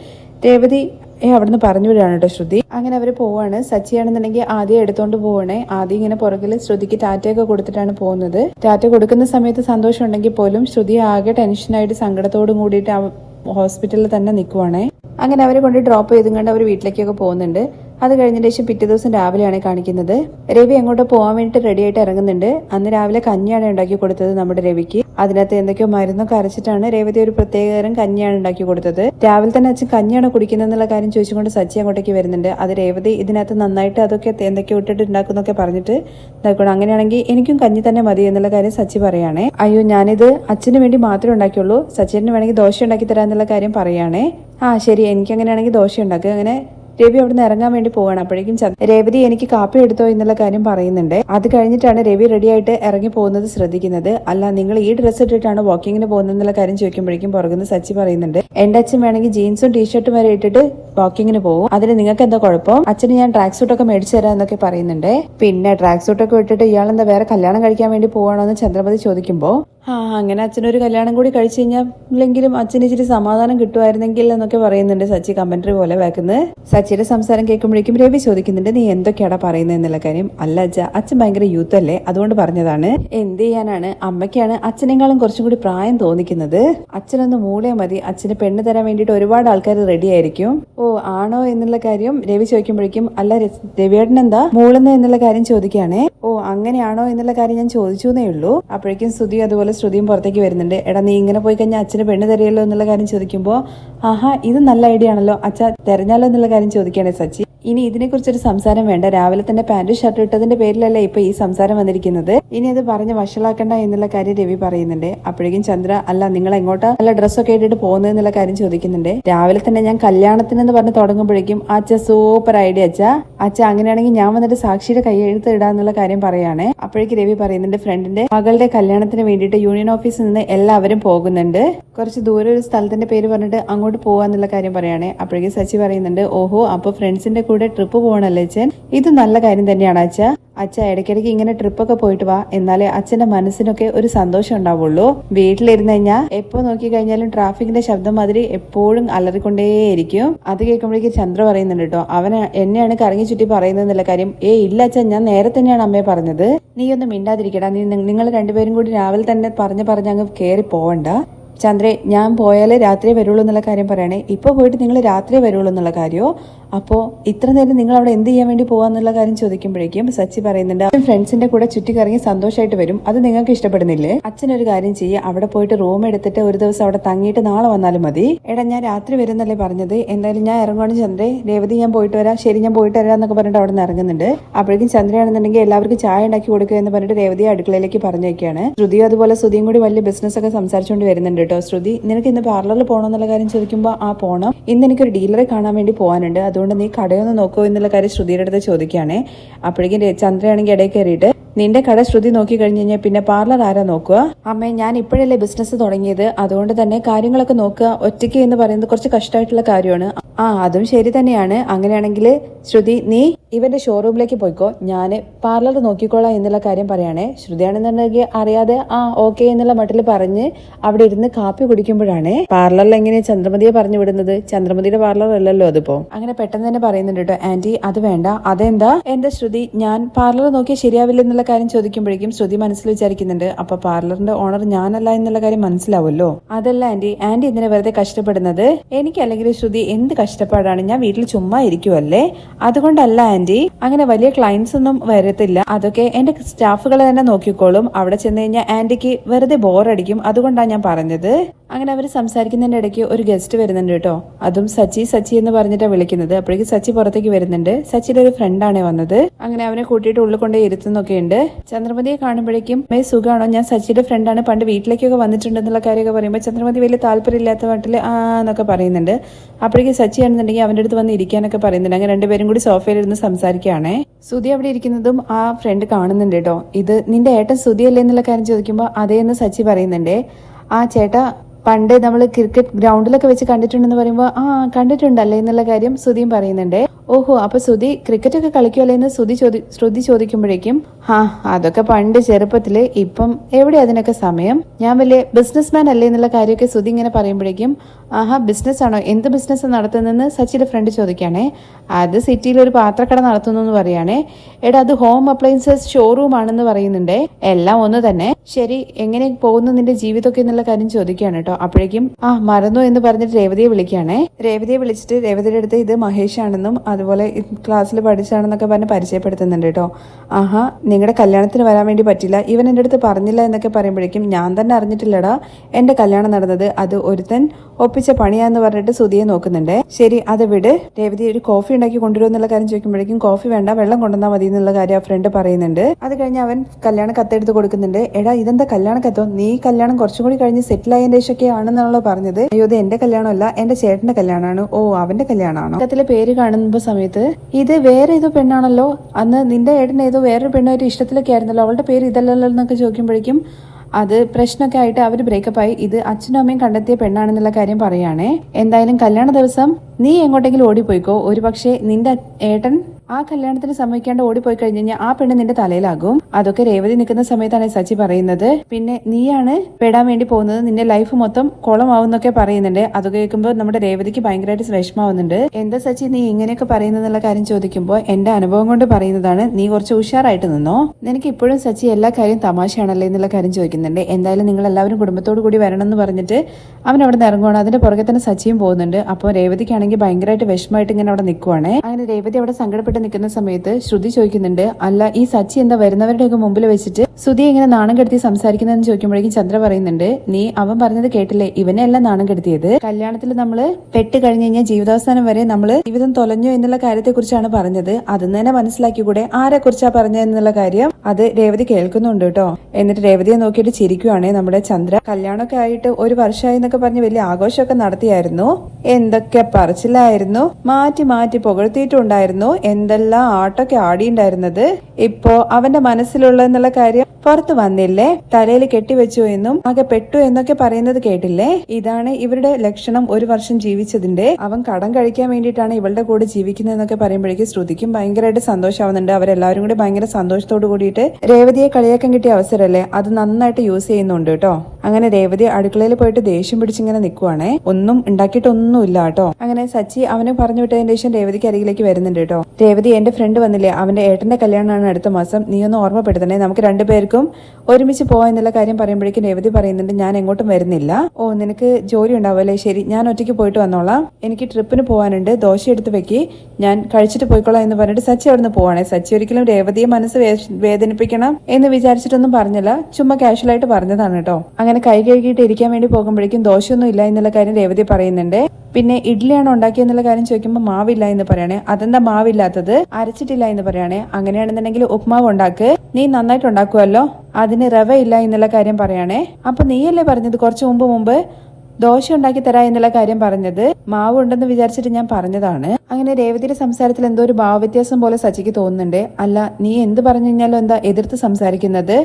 രേവതി ഏ അവിടുന്ന് പറഞ്ഞു വിടുകയാണ് കേട്ടോ ശ്രുതി. അങ്ങനെ അവർ പോവാണ്. സച്ചിയാണെന്നുണ്ടെങ്കിൽ ആദ്യം എടുത്തോണ്ട് പോവണേ. ആദ്യം ഇങ്ങനെ പുറകിൽ ശ്രുതിക്ക് ടാറ്റയൊക്കെ കൊടുത്തിട്ടാണ് പോകുന്നത്. ടാറ്റ കൊടുക്കുന്ന സമയത്ത് സന്തോഷം ഉണ്ടെങ്കിൽ പോലും ശ്രുതി ആകെ ടെൻഷനായിട്ട് സങ്കടത്തോടും കൂടിയിട്ട് ഹോസ്പിറ്റലിൽ തന്നെ നിൽക്കുവാണേ അങ്ങനെ അവരെ കൊണ്ട് ഡ്രോപ്പ് ചെയ്തും കണ്ട് അവർ വീട്ടിലേക്കൊക്കെ പോകുന്നുണ്ട്. അത് കഴിഞ്ഞതിന് ശേഷം പിറ്റേ ദിവസം രാവിലെയാണ് കാണിക്കുന്നത്. രവി എങ്ങോട്ടോ പോകാൻ വേണ്ടിയിട്ട് റെഡിയായിട്ട് ഇറങ്ങുന്നുണ്ട്. അന്ന് രാവിലെ കഞ്ഞിയാണ് ഉണ്ടാക്കി കൊടുത്തത് നമ്മുടെ രവിക്ക്. അതിനകത്ത് എന്തൊക്കെയോ മരുന്നൊക്കെ അരച്ചിട്ടാണ് രേവതി ഒരു പ്രത്യേക തരം കഞ്ഞിയാണ് ഉണ്ടാക്കി കൊടുത്തത്. രാവിലെ തന്നെ അച്ഛൻ കഞ്ഞിയാണ് കുടിക്കുന്നതെന്നുള്ള കാര്യം ചോദിച്ചുകൊണ്ട് സച്ചി അങ്ങോട്ടേക്ക് വരുന്നുണ്ട്. അത് രേവതി ഇതിനകത്ത് നന്നായിട്ട് അതൊക്കെ എന്തൊക്കെയോ ഇട്ടിട്ട് ഉണ്ടാക്കുന്നൊക്കെ പറഞ്ഞിട്ട് ഇതാക്കണം അങ്ങനെയാണെങ്കിൽ എനിക്കും കഞ്ഞി തന്നെ മതി എന്നുള്ള കാര്യം സച്ചി പറയുകയാണേ അയ്യോ ഞാനിത് അച്ഛന് വേണ്ടി മാത്രമേ ഉണ്ടാക്കിയുള്ളൂ. സച്ചിന് വേണമെങ്കിൽ ദോശ ഉണ്ടാക്കി തരാന്നുള്ള കാര്യം പറയാണേ. ആ ശരി. എനിക്ക് അങ്ങനെയാണെങ്കിൽ ദോശ ഉണ്ടാക്കുക അങ്ങനെ രവി അവിടുന്ന് ഇറങ്ങാൻ വേണ്ടി പോവാണ്. അപ്പോഴേക്കും രേവതി എനിക്ക് കാപ്പി എടുത്തോ എന്നുള്ള കാര്യം പറയുന്നുണ്ട്. അത് കഴിഞ്ഞിട്ടാണ് രവി റെഡി ആയിട്ട് ഇറങ്ങി പോകുന്നത് ശ്രദ്ധിക്കുന്നത്. അല്ല നിങ്ങൾ ഈ ഡ്രസ്സ് ഇട്ടിട്ടാണ് വാക്കിങ്ങിന് പോകുന്നത് എന്നുള്ള കാര്യം ചോദിക്കുമ്പോഴേക്കും പുറകുന്ന് സച്ചി പറയുന്നുണ്ട് എന്റെ അച്ഛൻ വേണമെങ്കിൽ ജീൻസും ടീഷർട്ടും വരെ ഇട്ടിട്ട് വാക്കിങ്ങിന് പോകും. അതിന് നിങ്ങൾക്ക് എന്താ കുഴപ്പം? അച്ഛന് ഞാൻ ട്രാക്ക് സൂട്ടൊക്കെ മേടിച്ചു തരാം എന്നൊക്കെ പറയുന്നുണ്ട്. പിന്നെ ട്രാക്ക് സൂട്ടൊക്കെ ഇട്ടിട്ട് ഇയാളെന്താ വേറെ കല്യാണം കഴിക്കാൻ വേണ്ടി പോവാണോ എന്ന് ചന്ദ്രപതി ചോദിക്കുമ്പോൾ ആ അങ്ങനെ അച്ഛനൊരു കല്യാണം കൂടി കഴിച്ചു കഴിഞ്ഞാലെങ്കിലും അച്ഛന് ഇച്ചിരി സമാധാനം കിട്ടുമായിരുന്നെങ്കിൽ എന്നൊക്കെ പറയുന്നുണ്ട് സച്ചി കമന്ററി പോലെ വെക്കുന്നത്. സച്ചിയുടെ സംസാരം കേൾക്കുമ്പോഴേക്കും രവി ചോദിക്കുന്നുണ്ട് നീ എന്തൊക്കെയാടാ പറയുന്നത് എന്നുള്ള കാര്യം. അല്ല അച്ഛ അച്ഛൻ ഭയങ്കര യൂത്ത് അല്ലേ? അതുകൊണ്ട് പറഞ്ഞതാണ്. എന്ത് ചെയ്യാനാണ്? അമ്മയ്ക്കാണ് അച്ഛനേക്കാളും കുറച്ചും കൂടി പ്രായം തോന്നിക്കുന്നത്. അച്ഛനൊന്ന് മൂളേ മതി. അച്ഛന് പെണ്ണ് തരാൻ വേണ്ടിയിട്ട് ഒരുപാട് ആൾക്കാർ റെഡി ആയിരിക്കും. ഓ ആണോ? എന്നുള്ള കാര്യം രവി ചോദിക്കുമ്പോഴേക്കും അല്ല രവിയേട്ടൻ എന്താ മൂളുന്ന? എന്നുള്ള കാര്യം ചോദിക്കുകയാണേ. ഓ അങ്ങനെയാണോ? എന്നുള്ള കാര്യം ഞാൻ ചോദിച്ചു എന്നേ ഉള്ളൂ. അപ്പോഴേക്കും സ്തുതി അതുപോലെ ശ്രുതിയും പുറത്തേക്ക് വരുന്നുണ്ട്. എടാ നീ ഇങ്ങനെ പോയി കഴിഞ്ഞാൽ അച്ഛന് പെണ്ണ് തരികയല്ലോ എന്നുള്ള കാര്യം ചോദിക്കുമ്പോൾ ആഹാ ഇത് നല്ല ഐഡിയ ആണല്ലോ. അച്ഛ തെരഞ്ഞാലോ എന്നുള്ള കാര്യം ചോദിക്കുകയാണെ സച്ചി. ഇനി ഇതിനെക്കുറിച്ചൊരു സംസാരം വേണ്ട. രാവിലെ തന്നെ പാന്റും ഷർട്ട് ഇട്ടതിന്റെ പേരിലല്ലേ ഇപ്പൊ ഈ സംസാരം വന്നിരിക്കുന്നത്? ഇനി അത് പറഞ്ഞ് വഷളാക്കണ്ട എന്നുള്ള കാര്യം രവി പറയുന്നുണ്ട്. അപ്പോഴേക്കും ചന്ദ്ര അല്ല നിങ്ങൾ എങ്ങോട്ടാ നല്ല ഡ്രസ്സൊക്കെ ഇട്ടിട്ട് പോകുന്നത് എന്നുള്ള കാര്യം ചോദിക്കുന്നുണ്ട്. രാവിലെ തന്നെ ഞാൻ കല്യാണത്തിന് എന്ന് പറഞ്ഞ് തുടങ്ങുമ്പോഴേക്കും അച്ഛ സൂപ്പർ ഐഡിയ അച്ഛ. അച്ഛ അങ്ങനെയാണെങ്കിൽ ഞാൻ വന്നിട്ട് സാക്ഷിയുടെ കൈയെഴുത്ത് ഇടാന്നുള്ള കാര്യം പറയാണ്. അപ്പോഴേക്ക് രവി പറയുന്നുണ്ട് ഫ്രണ്ടിന്റെ മകളുടെ കല്യാണത്തിന് വേണ്ടിയിട്ട് യൂണിയൻ ഓഫീസിൽ നിന്ന് എല്ലാവരും പോകുന്നുണ്ട്. കുറച്ച് ദൂരെ ഒരു സ്ഥലത്തിന്റെ പേര് പറഞ്ഞിട്ട് അങ്ങോട്ട് പോവാന്നുള്ള കാര്യം പറയാണ്. അപ്പോഴേക്കും സച്ചി പറയുന്നുണ്ട് ഓഹോ അപ്പൊ ഫ്രണ്ട്സിന്റെ ട്രിപ്പ് പോകണല്ലേ അച്ഛൻ? ഇത് നല്ല കാര്യം തന്നെയാണ് അച്ഛ. അച്ഛ ഇടയ്ക്കിടയ്ക്ക് ഇങ്ങനെ ട്രിപ്പൊക്കെ പോയിട്ട് വാ. എന്നാലേ അച്ഛന്റെ മനസ്സിനൊക്കെ ഒരു സന്തോഷം ഉണ്ടാവുള്ളൂ. വീട്ടിലിരുന്ന് കഴിഞ്ഞാൽ എപ്പോ നോക്കി കഴിഞ്ഞാലും ട്രാഫിക്കിന്റെ ശബ്ദം മാതിരി എപ്പോഴും അലറിക്കൊണ്ടേയിരിക്കും. അത് കേൾക്കുമ്പോഴേക്ക് ചന്ദ്ര പറയുന്നുണ്ട് കേട്ടോ അവന് എന്നെയാണ് കറങ്ങി ചുറ്റി പറയുന്നത് എന്നുള്ള കാര്യം. ഏ ഇല്ല അച്ഛൻ ഞാൻ നേരെ തന്നെയാണ് അമ്മയെ പറഞ്ഞത്. നീ ഒന്ന് മിണ്ടാതിരിക്കടാ. നീ നിങ്ങൾ രണ്ടുപേരും കൂടി രാവിലെ തന്നെ പറഞ്ഞു പറഞ്ഞ് അങ്ങ് കയറി പോവണ്ട. ചന്ദ്രേ ഞാൻ പോയാലേ രാത്രി വരുള്ളൂ എന്നുള്ള കാര്യം പറയണേ. ഇപ്പോൾ പോയിട്ട് നിങ്ങൾ രാത്രി വരുള്ളൂ എന്നുള്ള കാര്യമോ അപ്പോൾ ഇത്ര നേരം നിങ്ങൾ അവിടെ എന്ത് ചെയ്യാൻ വേണ്ടി പോകാന്നുള്ള കാര്യം ചോദിക്കുമ്പോഴേക്കും സച്ചി പറയുന്നുണ്ട് അവൻ ഫ്രണ്ട്സിന്റെ കൂടെ ചുറ്റിക്കറങ്ങി സന്തോഷമായിട്ട് വരും. അത് നിങ്ങൾക്ക് ഇഷ്ടപ്പെടുന്നില്ലേ? ഒരു കാര്യം ചെയ്യുക അവിടെ പോയിട്ട് റൂം എടുത്തിട്ട് ഒരു ദിവസം അവിടെ തങ്ങിയിട്ട് നാളെ വന്നാലും മതി. എടാ ഞാൻ രാത്രി വരുന്നല്ലേ പറഞ്ഞത്? എന്തായാലും ഞാൻ ഇറങ്ങുവാണ് ചന്ദ്രേ. രേവതി ഞാൻ പോയിട്ട് വരാം. ശരി ഞാൻ പോയിട്ട് വരാം എന്നൊക്കെ പറഞ്ഞിട്ട് അവിടെ നിന്ന് ഇറങ്ങുന്നുണ്ട്. അപ്പോഴേക്കും ചന്ദ്രയാണെന്നുണ്ടെങ്കിൽ എല്ലാവർക്കും ചായ ഉണ്ടാക്കി കൊടുക്കുക എന്ന് പറഞ്ഞിട്ട് രേവതിയെ അടുക്കളയിലേക്ക് പറഞ്ഞേക്കാണ്. ശ്രുതിയും അതുപോലെ ശ്രുതിയും കൂടി വലിയ ബിസിനസ് ഒക്കെ സംസാരിച്ചുകൊണ്ട് വരുന്നുണ്ട് കേട്ടോ ശ്രുതി. നിനക്ക് ഇന്ന് പാർലറിൽ പോകണം എന്നുള്ള കാര്യം ചോദിക്കുമ്പോൾ ആ പോകണം ഇന്ന് എനിക്കൊരു ഡീലറെ കാണാൻ വേണ്ടി പോകാനുണ്ട് അതുകൊണ്ട് നീ കടയൊന്ന് നോക്കുമോ എന്നുള്ള കാര്യം ശ്രുതിയുടെ അടുത്ത് ചോദിക്കുകയാണേ. അപ്പോഴേക്കും ചന്ദ്രയാണെങ്കിൽ ഇടയിൽ കയറിയിട്ട് നിന്റെ കട ശ്രുതി നോക്കി കഴിഞ്ഞു കഴിഞ്ഞാൽ പിന്നെ പാർലർ ആരാ നോക്കുക? അമ്മേ ഞാൻ ഇപ്പോഴല്ലേ ബിസിനസ് തുടങ്ങിയത്. അതുകൊണ്ട് തന്നെ കാര്യങ്ങളൊക്കെ നോക്കുക. ഒറ്റയ്ക്ക് എന്ന് പറയുന്നത് കുറച്ച് കഷ്ടമായിട്ടുള്ള കാര്യമാണ്. ആ അതും ശരി തന്നെയാണ്. അങ്ങനെയാണെങ്കിൽ ശ്രുതി നീ ഇവന്റെ ഷോറൂമിലേക്ക് പോയിക്കോ. ഞാൻ പാർലർ നോക്കിക്കോളാം എന്നുള്ള കാര്യം പറയണേ. ശ്രുതിയാണെന്നുണ്ടെങ്കിൽ അറിയാതെ ആ ഓക്കെ എന്നുള്ള മട്ടിൽ പറഞ്ഞ് അവിടെ ഇരുന്ന് കാപ്പി കുടിക്കുമ്പോഴാണ് പാർലറിൽ എങ്ങനെയാ ചന്ദ്രമതിയെ പറഞ്ഞു വിടുന്നത്? ചന്ദ്രമതിയുടെ പാർലർ അല്ലല്ലോ അതിപ്പോ. അങ്ങനെ പെട്ടെന്ന് തന്നെ പറയുന്നുണ്ട് കേട്ടോ. ആന്റി അത് വേണ്ട. അതെന്താ? എന്റെ ശ്രുതി? ഞാൻ പാർലർ നോക്കിയാൽ ശരിയാവില്ല എന്നുള്ള കാര്യം ചോദിക്കുമ്പോഴേക്കും ശ്രുതി മനസ്സിൽ വിചാരിക്കുന്നുണ്ട് അപ്പൊ പാർലറിന്റെ ഓണർ ഞാനല്ല എന്നുള്ള കാര്യം മനസ്സിലാവുമല്ലോ? അതല്ല ആന്റി. ആന്റി എന്തിനാ വെറുതെ കഷ്ടപ്പെടുന്നത്? എനിക്ക് അല്ലെങ്കിൽ ശ്രുതി എന്ത് കഷ്ടപ്പാടാണ്? ഞാൻ വീട്ടിൽ ചുമ്മാ ഇരിക്കുവല്ലേ? അതുകൊണ്ടല്ല ആന്റി. അങ്ങനെ വലിയ ക്ലയൻസ് ഒന്നും വരത്തില്ല. അതൊക്കെ എന്റെ സ്റ്റാഫുകളെ തന്നെ നോക്കിക്കോളും. അവിടെ ചെന്ന് കഴിഞ്ഞാൽ ആന്റിക്ക് വെറുതെ ബോറടിക്കും അതുകൊണ്ടാണ് ഞാൻ പറഞ്ഞത്. അങ്ങനെ അവർ സംസാരിക്കുന്നതിന്റെ ഇടയ്ക്ക് ഒരു ഗസ്റ്റ് വരുന്നുണ്ട് കേട്ടോ. അതും സച്ചി സച്ചി എന്ന് പറഞ്ഞിട്ടാണ് വിളിക്കുന്നത്. അപ്പോഴേക്കും സച്ചി പുറത്തേക്ക് വരുന്നുണ്ട്. സച്ചിയുടെ ഒരു ഫ്രണ്ടാണ് വന്നത്. അങ്ങനെ അവനെ കൂട്ടിയിട്ട് ഉള്ളിൽ കൊണ്ടേ ഇരുത്തുന്നൊക്കെ ഉണ്ട് ചന്ദ്രമതിയെ കാണുമ്പോഴേക്കും മേ സുഖമാണോ ഞാൻ സച്ചിയുടെ ഫ്രണ്ടാണ് പണ്ട് വീട്ടിലേക്കൊക്കെ വന്നിട്ടുണ്ടെന്നുള്ള കാര്യമൊക്കെ പറയുമ്പോൾ ചന്ദ്രമതി വലിയ താല്പര്യമില്ലാത്ത മട്ടിൽ ആ എന്നൊക്കെ പറയുന്നുണ്ട്. അപ്പോഴേക്കും സച്ചി ആണെന്നുണ്ടെങ്കിൽ അവന്റെ അടുത്ത് വന്ന് ഇരിക്കാനൊക്കെ പറയുന്നുണ്ട്. അങ്ങനെ രണ്ടുപേരും കൂടി സോഫയിലിരുന്ന് സംസാരിക്കുകയാണേ. സുധി അവിടെ ഇരിക്കുന്നതും ആ ഫ്രണ്ട് കാണുന്നുണ്ട് കേട്ടോ. ഇത് നിന്റെ ഏട്ടൻ സുധി അല്ലേ എന്നുള്ള കാര്യം ചോദിക്കുമ്പോൾ അതേന്ന് സച്ചി പറയുന്നുണ്ട്. ആ ചേട്ട പണ്ട് നമ്മൾ ക്രിക്കറ്റ് ഗ്രൗണ്ടിലൊക്കെ വെച്ച് കണ്ടിട്ടുണ്ടെന്ന് പറയുമ്പോൾ ആ കണ്ടിട്ടുണ്ടല്ലേ? എന്നുള്ള കാര്യം സുധിയും പറയുന്നുണ്ട്. ഓഹോ അപ്പൊ ശ്രുതി ക്രിക്കറ്റ് ഒക്കെ കളിക്കുമല്ലേ എന്ന് ശ്രുതി ചോദി ശ്രുതി ചോദിക്കുമ്പോഴേക്കും ഹാ അതൊക്കെ പണ്ട് ചെറുപ്പത്തിൽ ഇപ്പം എവിടെ അതിനൊക്കെ സമയം? ഞാൻ വലിയ ബിസിനസ്മാൻ അല്ലേ എന്നുള്ള കാര്യമൊക്കെ ശ്രുതി ഇങ്ങനെ പറയുമ്പോഴേക്കും ആഹാ ബിസിനസ് ആണോ എന്ത് ബിസിനസ് നടത്തുന്നതെന്ന് സച്ചിന്റെ ഫ്രണ്ട് ചോദിക്കുകയാണേ. അത് സിറ്റിയിൽ ഒരു പാത്രക്കട നടത്തുന്നു എന്ന് പറയുകയാണേ. എടാ അത് ഹോം അപ്ലയൻസസ് ഷോറൂം ആണെന്ന് പറയുന്നുണ്ടേ. എല്ലാം ഒന്ന് തന്നെ. ശരി എങ്ങനെ പോകുന്നു നിന്റെ ജീവിതമൊക്കെ എന്നുള്ള കാര്യം ചോദിക്കുകയാണ് കേട്ടോ. അപ്പോഴേക്കും ആ മറന്നു എന്ന് പറഞ്ഞിട്ട് രേവതിയെ വിളിക്കുകയാണേ. രേവതിയെ വിളിച്ചിട്ട് രേവതിയുടെ അടുത്ത് ഇത് മഹേഷ് ആണെന്നും അതുപോലെ ക്ലാസ്സിൽ പഠിച്ചാണെന്നൊക്കെ പറഞ്ഞ് പരിചയപ്പെടുത്തുന്നുണ്ട് കേട്ടോ. ആഹാ നിങ്ങളുടെ കല്യാണത്തിന് വരാൻ വേണ്ടി പറ്റില്ല. ഇവൻ എന്റെ അടുത്ത് പറഞ്ഞില്ല എന്നൊക്കെ പറയുമ്പോഴേക്കും ഞാൻ തന്നെ അറിഞ്ഞിട്ടില്ലടാ എന്റെ കല്യാണം നടന്നത്. അത് ഒരുത്തൻ ഒപ്പിച്ച പണിയാന്ന് പറഞ്ഞിട്ട് സുധിയെ നോക്കുന്നുണ്ട്. ശരി അത് വിട്. രേവതി ഒരു കോഫി ഉണ്ടാക്കി കൊണ്ടുവരുമോ എന്നുള്ള കാര്യം ചോദിക്കുമ്പോഴേക്കും കോഫി വേണ്ട വെള്ളം കൊണ്ടുവന്നാൽ മതി എന്നുള്ള കാര്യം ആ ഫ്രണ്ട് പറയുന്നുണ്ട്. അത് കഴിഞ്ഞ് അവൻ കല്യാണ കത്തെടുത്ത് കൊടുക്കുന്നുണ്ട്. എടാ ഇതെന്താ കല്യാണ കത്തോ? നീ കല്യാണം കുറച്ചും കൂടി കഴിഞ്ഞ് സെറ്റിൽ ആയതിന്റെ ശേഷമൊക്കെ ആണെന്നാണല്ലോ പറഞ്ഞത്. അയ്യോ ഇത് എന്റെ കല്യാണമല്ല എന്റെ ചേട്ടന്റെ കല്യാണമാണ്. ഓ അവന്റെ കല്യാണമാണോ? കത്തിലെ പേര് കാണുമ്പോ സമയത്ത് ഇത് വേറെ ഏതോ പെണ്ണാണല്ലോ? അന്ന് നിന്റെ ഏട്ടൻ ഏതോ വേറൊരു പെണ്ണായിട്ട് ഇഷ്ടത്തിലൊക്കെ ആയിരുന്നല്ലോ അവളുടെ പേര് ഇതല്ലല്ലോ എന്നൊക്കെ ചോദിക്കുമ്പോഴേക്കും അത് പ്രശ്നമൊക്കെ ആയിട്ട് അവർ ബ്രേക്കപ്പ് ആയി. ഇത് അച്ഛനും അമ്മയും കണ്ടെത്തിയ പെണ്ണാണെന്നുള്ള കാര്യം പറയുകയാണേ. എന്തായാലും കല്യാണ ദിവസം നീ എങ്ങോട്ടെങ്കിലും ഓടിപ്പോയിക്കോ. ഒരു പക്ഷേ നിന്റെ ഏട്ടൻ ആ കല്യാണത്തിന് സമ്മതിക്കാണ്ട് ഓടിപ്പോയി കഴിഞ്ഞു കഴിഞ്ഞാൽ ആ പെണ്ണ് നിന്റെ തലയിലാകും. അതൊക്കെ രേവതി നിൽക്കുന്ന സമയത്താണ് സച്ചി പറയുന്നത്. പിന്നെ നീയാണ് പെടാൻ വേണ്ടി പോകുന്നത്. നിന്റെ ലൈഫ് മൊത്തം കുളമാവുന്നൊക്കെ പറയുന്നുണ്ട്. അത് കേൾക്കുമ്പോൾ നമ്മുടെ രേവതിക്ക് ഭയങ്കരമായിട്ട് വിഷമാവുന്നുണ്ട് എന്താ സച്ചി നീ ഇങ്ങനെയൊക്കെ പറയുന്നതെന്നുള്ള കാര്യം ചോദിക്കുമ്പോൾ എന്റെ അനുഭവം കൊണ്ട് പറയുന്നതാണ് നീ കുറച്ച് ഉഷാറായിട്ട് നിന്നോ? നിനക്ക് ഇപ്പോഴും സച്ചി എല്ലാ കാര്യം തമാശയാണല്ലേ എന്നുള്ള കാര്യം ചോദിക്കുന്നുണ്ട്. എന്തായാലും നിങ്ങൾ എല്ലാവരും കുടുംബത്തോടു കൂടി വരണം എന്ന് പറഞ്ഞിട്ട് അവൻ അവിടെ നിന്ന് ഇറങ്ങുവാണ്. അതിന്റെ പുറകെ തന്നെ സച്ചിയും പോകുന്നുണ്ട്. അപ്പോൾ രേവതിക്കാണെങ്കിൽ ഭയങ്കരമായിട്ട് വിഷമമായിട്ട് ഇങ്ങനെ അവിടെ നിൽക്കുവാണ് അങ്ങനെ രേവതി അവിടെ സങ്കടപ്പെട്ട് അവിടെ നിൽക്കുന്ന സമയത്ത് ശ്രുതി ചോദിക്കുന്നുണ്ട് അല്ല ഈ സച്ചി എന്താ വരുന്നവരുടെയൊക്കെ മുമ്പിൽ വെച്ചിട്ട് ശ്രുതി എങ്ങനെ നാണം കെടുത്തി സംസാരിക്കുന്നതെന്ന് ചോദിക്കുമ്പോഴേക്കും ചന്ദ്ര പറയുന്നുണ്ട് നീ അവൻ പറഞ്ഞത് കേട്ടില്ലേ? ഇവനെ അല്ല നാണം കെടുത്തിയത്? കല്യാണത്തിൽ നമ്മൾ പെട്ട് കഴിഞ്ഞ് കഴിഞ്ഞാൽ ജീവിതാവസാനം വരെ നമ്മൾ ജീവിതം തൊലഞ്ഞു എന്നുള്ള കാര്യത്തെ കുറിച്ചാണ് പറഞ്ഞത്. അത് തന്നെ മനസ്സിലാക്കിക്കൂടെ? ആരെ കുറിച്ചാ പറഞ്ഞതെന്നുള്ള കാര്യം അത് രേവതി കേൾക്കുന്നുണ്ട് കേട്ടോ. എന്നിട്ട് രേവതിയെ നോക്കിയിട്ട് ചിരിക്കുവാണേ നമ്മുടെ ചന്ദ്ര. കല്യാണമൊക്കെ ആയിട്ട് ഒരു വർഷമായി എന്നൊക്കെ പറഞ്ഞ് വലിയ ആഘോഷമൊക്കെ നടത്തിയായിരുന്നു. എന്തൊക്കെ പറച്ചിലായിരുന്നു. മാറ്റി മാറ്റി പുകഴ്ത്തിയിട്ടുണ്ടായിരുന്നു. എന്തെല്ലാം ആട്ടൊക്കെ ആടിയുണ്ടായിരുന്നത് ഇപ്പോ അവന്റെ മനസ്സിലുള്ള എന്നുള്ള കാര്യം പുറത്തു വന്നില്ലേ? തലയിൽ കെട്ടിവെച്ചു എന്നും ആകെ പെട്ടു എന്നൊക്കെ പറയുന്നത് കേട്ടില്ലേ? ഇതാണ് ഇവരുടെ ലക്ഷണം. ഒരു വർഷം ജീവിച്ചതിന്റെ അവൻ കടം കഴിക്കാൻ വേണ്ടിയിട്ടാണ് ഇവളുടെ കൂടെ ജീവിക്കുന്നത് എന്നൊക്കെ പറയുമ്പോഴേക്കും ശ്രുതിക്കും ഭയങ്കരമായിട്ട് സന്തോഷമാവുന്നുണ്ട്. അവരെല്ലാവരും കൂടി ഭയങ്കര സന്തോഷത്തോട് കൂടിയിട്ട് രേവതിയെ കളിയാക്കാൻ കിട്ടിയ അവസരല്ലേ അത് നന്നായിട്ട് യൂസ് ചെയ്യുന്നുണ്ട് കേട്ടോ. അങ്ങനെ രേവതി അടുക്കളയിൽ പോയിട്ട് ദേഷ്യം പിടിച്ചിങ്ങനെ നിൽക്കുവാണേ ഒന്നും ഉണ്ടാക്കിയിട്ടൊന്നുമില്ല കേട്ടോ. അങ്ങനെ സച്ചി അവനെ പറഞ്ഞു വിട്ടതിന് ശേഷം രേവതിക്ക് അരികിലേക്ക് വരുന്നുണ്ട് കേട്ടോ. രേവതി എന്റെ ഫ്രണ്ട് വന്നില്ലേ? അവന്റെ ഏട്ടന്റെ കല്യാണമാണ് അടുത്ത മാസം. നീ ഒന്ന് ഓർമ്മപ്പെടുത്തണേ. നമുക്ക് രണ്ടുപേർക്കും ഒരുമിച്ച് പോവാ എന്നുള്ള കാര്യം പറയുമ്പോഴേക്കും രേവതി പറയുന്നുണ്ട് ഞാൻ എങ്ങോട്ടും വരുന്നില്ല. ഓ നിനക്ക് ജോലി ഉണ്ടാവുമല്ലേ ശരി ഞാൻ ഒറ്റയ്ക്ക് പോയിട്ട് വന്നോളാം. എനിക്ക് ട്രിപ്പിന് പോകാനുണ്ട് ദോശ എടുത്ത് വെക്കി. ഞാൻ കഴിച്ചിട്ട് പോയിക്കോളാം എന്ന് പറഞ്ഞിട്ട് സച്ചി അവിടുന്ന് പോവാണേ. സച്ചി ഒരിക്കലും രേവതിയെ മനസ്സ് വേദനിപ്പിക്കണം എന്ന് വിചാരിച്ചിട്ടൊന്നും പറഞ്ഞില്ല. ചുമ്മാ കാഷ്വലായിട്ട് പറഞ്ഞതാണ് കേട്ടോ. അങ്ങനെ കൈ കഴുകിയിട്ട് ഇരിക്കാൻ വേണ്ടി പോകുമ്പോഴേക്കും ദോശയൊന്നും ഇല്ല എന്നുള്ള കാര്യം രേവതി പറയുന്നുണ്ട്. പിന്നെ ഇഡ്ഡലിയാണ് ഉണ്ടാക്കിയെന്നുള്ള കാര്യം ചോദിക്കുമ്പോൾ മാവില്ല എന്ന് പറയണേ. അതെന്താ മാവില്ലാത്തത്? അരച്ചിട്ടില്ല എന്ന് പറയണേ. അങ്ങനെയാണെന്നുണ്ടെങ്കിൽ ഉപ്മാവ് ഉണ്ടാക്ക്. നീ നന്നായിട്ട് ഉണ്ടാക്കുമല്ലോ അതിന് റവ ഇല്ല എന്നുള്ള കാര്യം പറയണേ. അപ്പൊ നീയല്ലേ പറഞ്ഞത് കുറച്ച് മുമ്പ് മുമ്പ്? ദോശ ഉണ്ടാക്കി തരാ എന്നുള്ള കാര്യം പറഞ്ഞത് മാവ് ഉണ്ടെന്ന് വിചാരിച്ചിട്ട് ഞാൻ പറഞ്ഞതാണ്. അങ്ങനെ രേവതിയുടെ സംസാരത്തിൽ എന്തോ ഒരു ഭാവവ്യത്യാസം പോലെ സച്ചിക്ക് തോന്നുന്നുണ്ട്. അല്ല നീ എന്ത് പറഞ്ഞു കഴിഞ്ഞാലും എന്താ എതിർത്ത് സംസാരിക്കുന്നത്?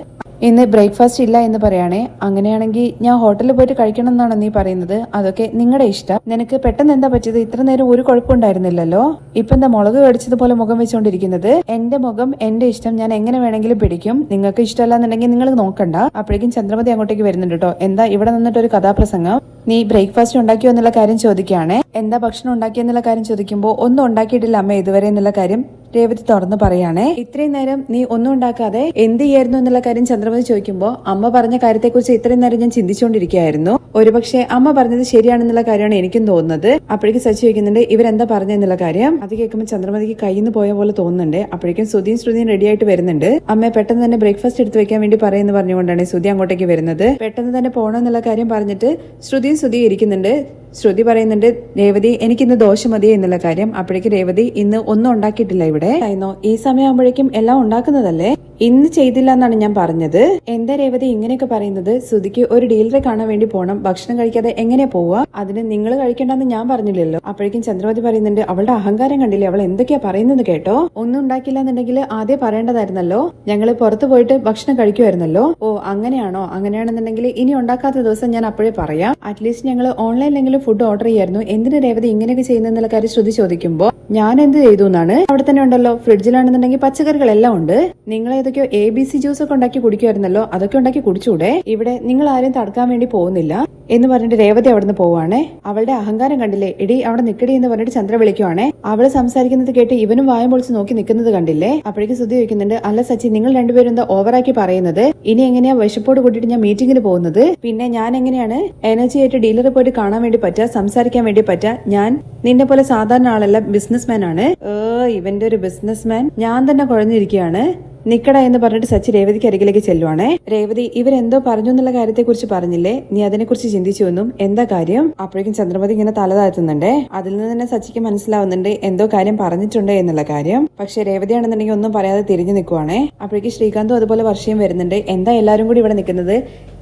ഇന്ന് ബ്രേക്ക്ഫാസ്റ്റ് ഇല്ല എന്ന് പറയുകയാണേ അങ്ങനെയാണെങ്കിൽ ഞാൻ ഹോട്ടലിൽ പോയിട്ട് കഴിക്കണം എന്നാണോ നീ പറയുന്നത്? അതൊക്കെ നിങ്ങളുടെ ഇഷ്ടം. നിനക്ക് പെട്ടെന്ന് എന്താ പറ്റിയത്? ഇത്ര നേരം ഒരു കുഴപ്പമുണ്ടായിരുന്നില്ലല്ലോ ഇപ്പൊ എന്താ മുളക് കടിച്ചതുപോലെ മുഖം വെച്ചുകൊണ്ടിരിക്കുന്നത് എന്റെ മുഖം എന്റെ ഇഷ്ടം ഞാൻ എങ്ങനെ വേണമെങ്കിലും പിടിക്കും. നിങ്ങൾക്ക് ഇഷ്ടമല്ല എന്നുണ്ടെങ്കിൽ നിങ്ങൾ നോക്കണ്ട. അപ്പോഴേക്കും ചന്ദ്രമതി അങ്ങോട്ടേക്ക് വരുന്നുണ്ട് കേട്ടോ. എന്താ ഇവിടെ നിന്നിട്ട് ഒരു കഥാപ്രസംഗം? നീ ബ്രേക്ക്ഫാസ്റ്റ് ഉണ്ടാക്കിയോ എന്നുള്ള കാര്യം ചോദിക്കുകയാണേ. എന്താ ഭക്ഷണം ഉണ്ടാക്കിയെന്നുള്ള കാര്യം ചോദിക്കുമ്പോൾ ഒന്നും ഉണ്ടാക്കിയിട്ടില്ല അമ്മ ഇതുവരെ എന്നുള്ള കാര്യം? രേവതി തുറന്നു പറയാണേ ഇത്രയും നേരം നീ ഒന്നും ഉണ്ടാക്കാതെ എന്ത് ചെയ്യായിരുന്നു എന്നുള്ള കാര്യം ചന്ദ്രമതി ചോദിക്കുമ്പോൾ അമ്മ പറഞ്ഞ കാര്യത്തെക്കുറിച്ച് ഇത്രയും നേരം ഞാൻ ചിന്തിച്ചുകൊണ്ടിരിക്കുകയായിരുന്നു. ഒരുപക്ഷെ അമ്മ പറഞ്ഞത് ശരിയാണെന്നുള്ള കാര്യമാണ് എനിക്കും തോന്നുന്നത്. അപ്പോഴേക്കും സച്ചി ചോദിക്കുന്നുണ്ട് ഇവരെന്താ പറഞ്ഞെന്നുള്ള കാര്യം? അത് കേൾക്കുമ്പോൾ ചന്ദ്രമതിക്ക് കയ്യിൽ പോയ പോലെ തോന്നുന്നുണ്ട്. അപ്പോഴേക്കും സുധിയും ശ്രുതിയും റെഡി ആയിട്ട് വരുന്നുണ്ട്. അമ്മയെ പെട്ടെന്ന് തന്നെ ബ്രേക്ക്ഫാസ്റ്റ് എടുത്ത് വെക്കാൻ വേണ്ടി പറയുന്നു പറഞ്ഞുകൊണ്ടാണ് സുധി അങ്ങോട്ടേക്ക് വരുന്നത്. പെട്ടെന്ന് തന്നെ പോകണം എന്നുള്ള കാര്യം പറഞ്ഞിട്ട് ശ്രുതിയും ശ്രുതിയും ഇരിക്കുന്നുണ്ട്. ശ്രുതി പറയുന്നുണ്ട് രേവതി എനിക്കിന്ന് ദോശ മതി എന്നുള്ള കാര്യം? അപ്പോഴേക്ക് രേവതി ഇന്ന് ഒന്നും ഉണ്ടാക്കിയിട്ടില്ല ഇവിടെ. ആയിരുന്നോ ഈ സമയമാകുമ്പോഴേക്കും എല്ലാം ഉണ്ടാക്കുന്നതല്ലേ? ഇന്ന് ചെയ്തില്ല എന്നാണ് ഞാൻ പറഞ്ഞത്. എന്താ രേവതി ഇങ്ങനെയൊക്കെ പറയുന്നത്? ശ്രുതിക്ക് ഒരു ഡീലറെ കാണാൻ വേണ്ടി പോകണം ഭക്ഷണം കഴിക്കാതെ എങ്ങനെ പോവുക? അതിന് നിങ്ങൾ കഴിക്കേണ്ടെന്ന് ഞാൻ പറഞ്ഞില്ലല്ലോ. അപ്പോഴേക്കും ചന്ദ്രവതി പറയുന്നുണ്ട് അവളുടെ അഹങ്കാരം കണ്ടില്ലേ? അവൾ എന്തൊക്കെയാ പറയുന്നത് കേട്ടോ? ഒന്നും ഉണ്ടാക്കില്ല എന്നുണ്ടെങ്കിൽ ആദ്യം പറയേണ്ടതായിരുന്നല്ലോ. ഞങ്ങൾ പുറത്തു പോയിട്ട് ഭക്ഷണം കഴിക്കുമായിരുന്നല്ലോ ഓ അങ്ങനെയാണോ? അങ്ങനെയാണെന്നുണ്ടെങ്കിൽ ഇനി ഉണ്ടാക്കാത്ത ദിവസം ഞാൻ അപ്പോഴേ പറയാം. അറ്റ്ലീസ്റ്റ് ഞങ്ങൾ ഓൺലൈനിലെങ്കിലും ഫുഡ് ഓർഡർ ചെയ്യായിരുന്നു. എന്തിനു രേവതി ഇങ്ങനെയൊക്കെ ചെയ്യുന്ന കാര്യം ശ്രുതി ചോദിക്കുമ്പോൾ ഞാൻ എന്ത് ചെയ്തു എന്നാണ്. അവിടെ തന്നെ ഉണ്ടല്ലോ. ഫ്രിഡ്ജിലാണെന്നുണ്ടെങ്കിൽ പച്ചക്കറികളെല്ലാം ഉണ്ട്. നിങ്ങൾ ഏതൊക്കെയോ എ ബി സി ജ്യൂസ് ഒക്കെ ഉണ്ടാക്കി കുടിക്കുമായിരുന്നല്ലോ അതൊക്കെ ഉണ്ടാക്കി കുടിച്ചൂടെ? ഇവിടെ നിങ്ങൾ ആരും തടുക്കാൻ വേണ്ടി പോകുന്നില്ല എന്ന് പറഞ്ഞിട്ട് രേവതി അവിടുന്ന് പോവാണേ അവളുടെ അഹങ്കാരം കണ്ടില്ലേ? എടി അവിടെ നിക്കടി എന്ന് പറഞ്ഞിട്ട് ചന്ദ്ര വിളിക്കുവാണേ. അവൾ സംസാരിക്കുന്നത് കേട്ട് ഇവനും വായം പൊളിച്ച് നോക്കി നിൽക്കുന്നത് കണ്ടില്ലേ? അപ്പോഴേക്ക് ശ്രുതി ചോദിക്കുന്നുണ്ട് അല്ല സച്ചി നിങ്ങൾ രണ്ടുപേരും എന്താ ഓവറാക്കി പറയുന്നത്? ഇനി എങ്ങനെയാ വിശപ്പോട് കൂട്ടിയിട്ട് ഞാൻ മീറ്റിംഗിന് പോകുന്നത്? പിന്നെ ഞാൻ എങ്ങനെയാണ് എനർജി ആയിട്ട് ഡീലറെ പോയിട്ട് കാണാൻ വേണ്ടി പറ്റാ സംസാരിക്കാൻ വേണ്ടി പറ്റാ? ഞാൻ നിന്നെ പോലെ സാധാരണ ആളല്ല ബിസിനസ്മാൻ ആണ്. ഏ ഇവന്റെ ഒരു ബിസിനസ്മാൻ ഞാൻ തന്നെ കുഴഞ്ഞിരിക്കുകയാണ്. നിക്കട എന്ന് പറഞ്ഞിട്ട് സച്ചി രേവതിക്ക് അരികിലേക്ക് ചെല്ലുവാണേ. രേവതി ഇവരെന്തോ പറഞ്ഞു എന്നുള്ള കാര്യത്തെ കുറിച്ച് പറഞ്ഞില്ലേ? നീ അതിനെക്കുറിച്ച് ചിന്തിച്ചു എന്നും എന്താ കാര്യം? അപ്പോഴേക്കും ചന്ദ്രമതി ഇങ്ങനെ തല താഴ്ത്തുന്നുണ്ടേ. അതിൽ നിന്ന് തന്നെ സച്ചിക്ക് മനസ്സിലാവുന്നുണ്ട് എന്തോ കാര്യം പറഞ്ഞിട്ടുണ്ട് എന്നുള്ള കാര്യം. പക്ഷെ രേവതിയാണെന്നുണ്ടെങ്കിൽ ഒന്നും പറയാതെ തിരിഞ്ഞു നിൽക്കുവാണേ. അപ്പോഴേക്കും ശ്രീകാന്തും അതുപോലെ വർഷയും വരുന്നുണ്ട്. എന്താ എല്ലാരും കൂടി ഇവിടെ നിൽക്കുന്നത്?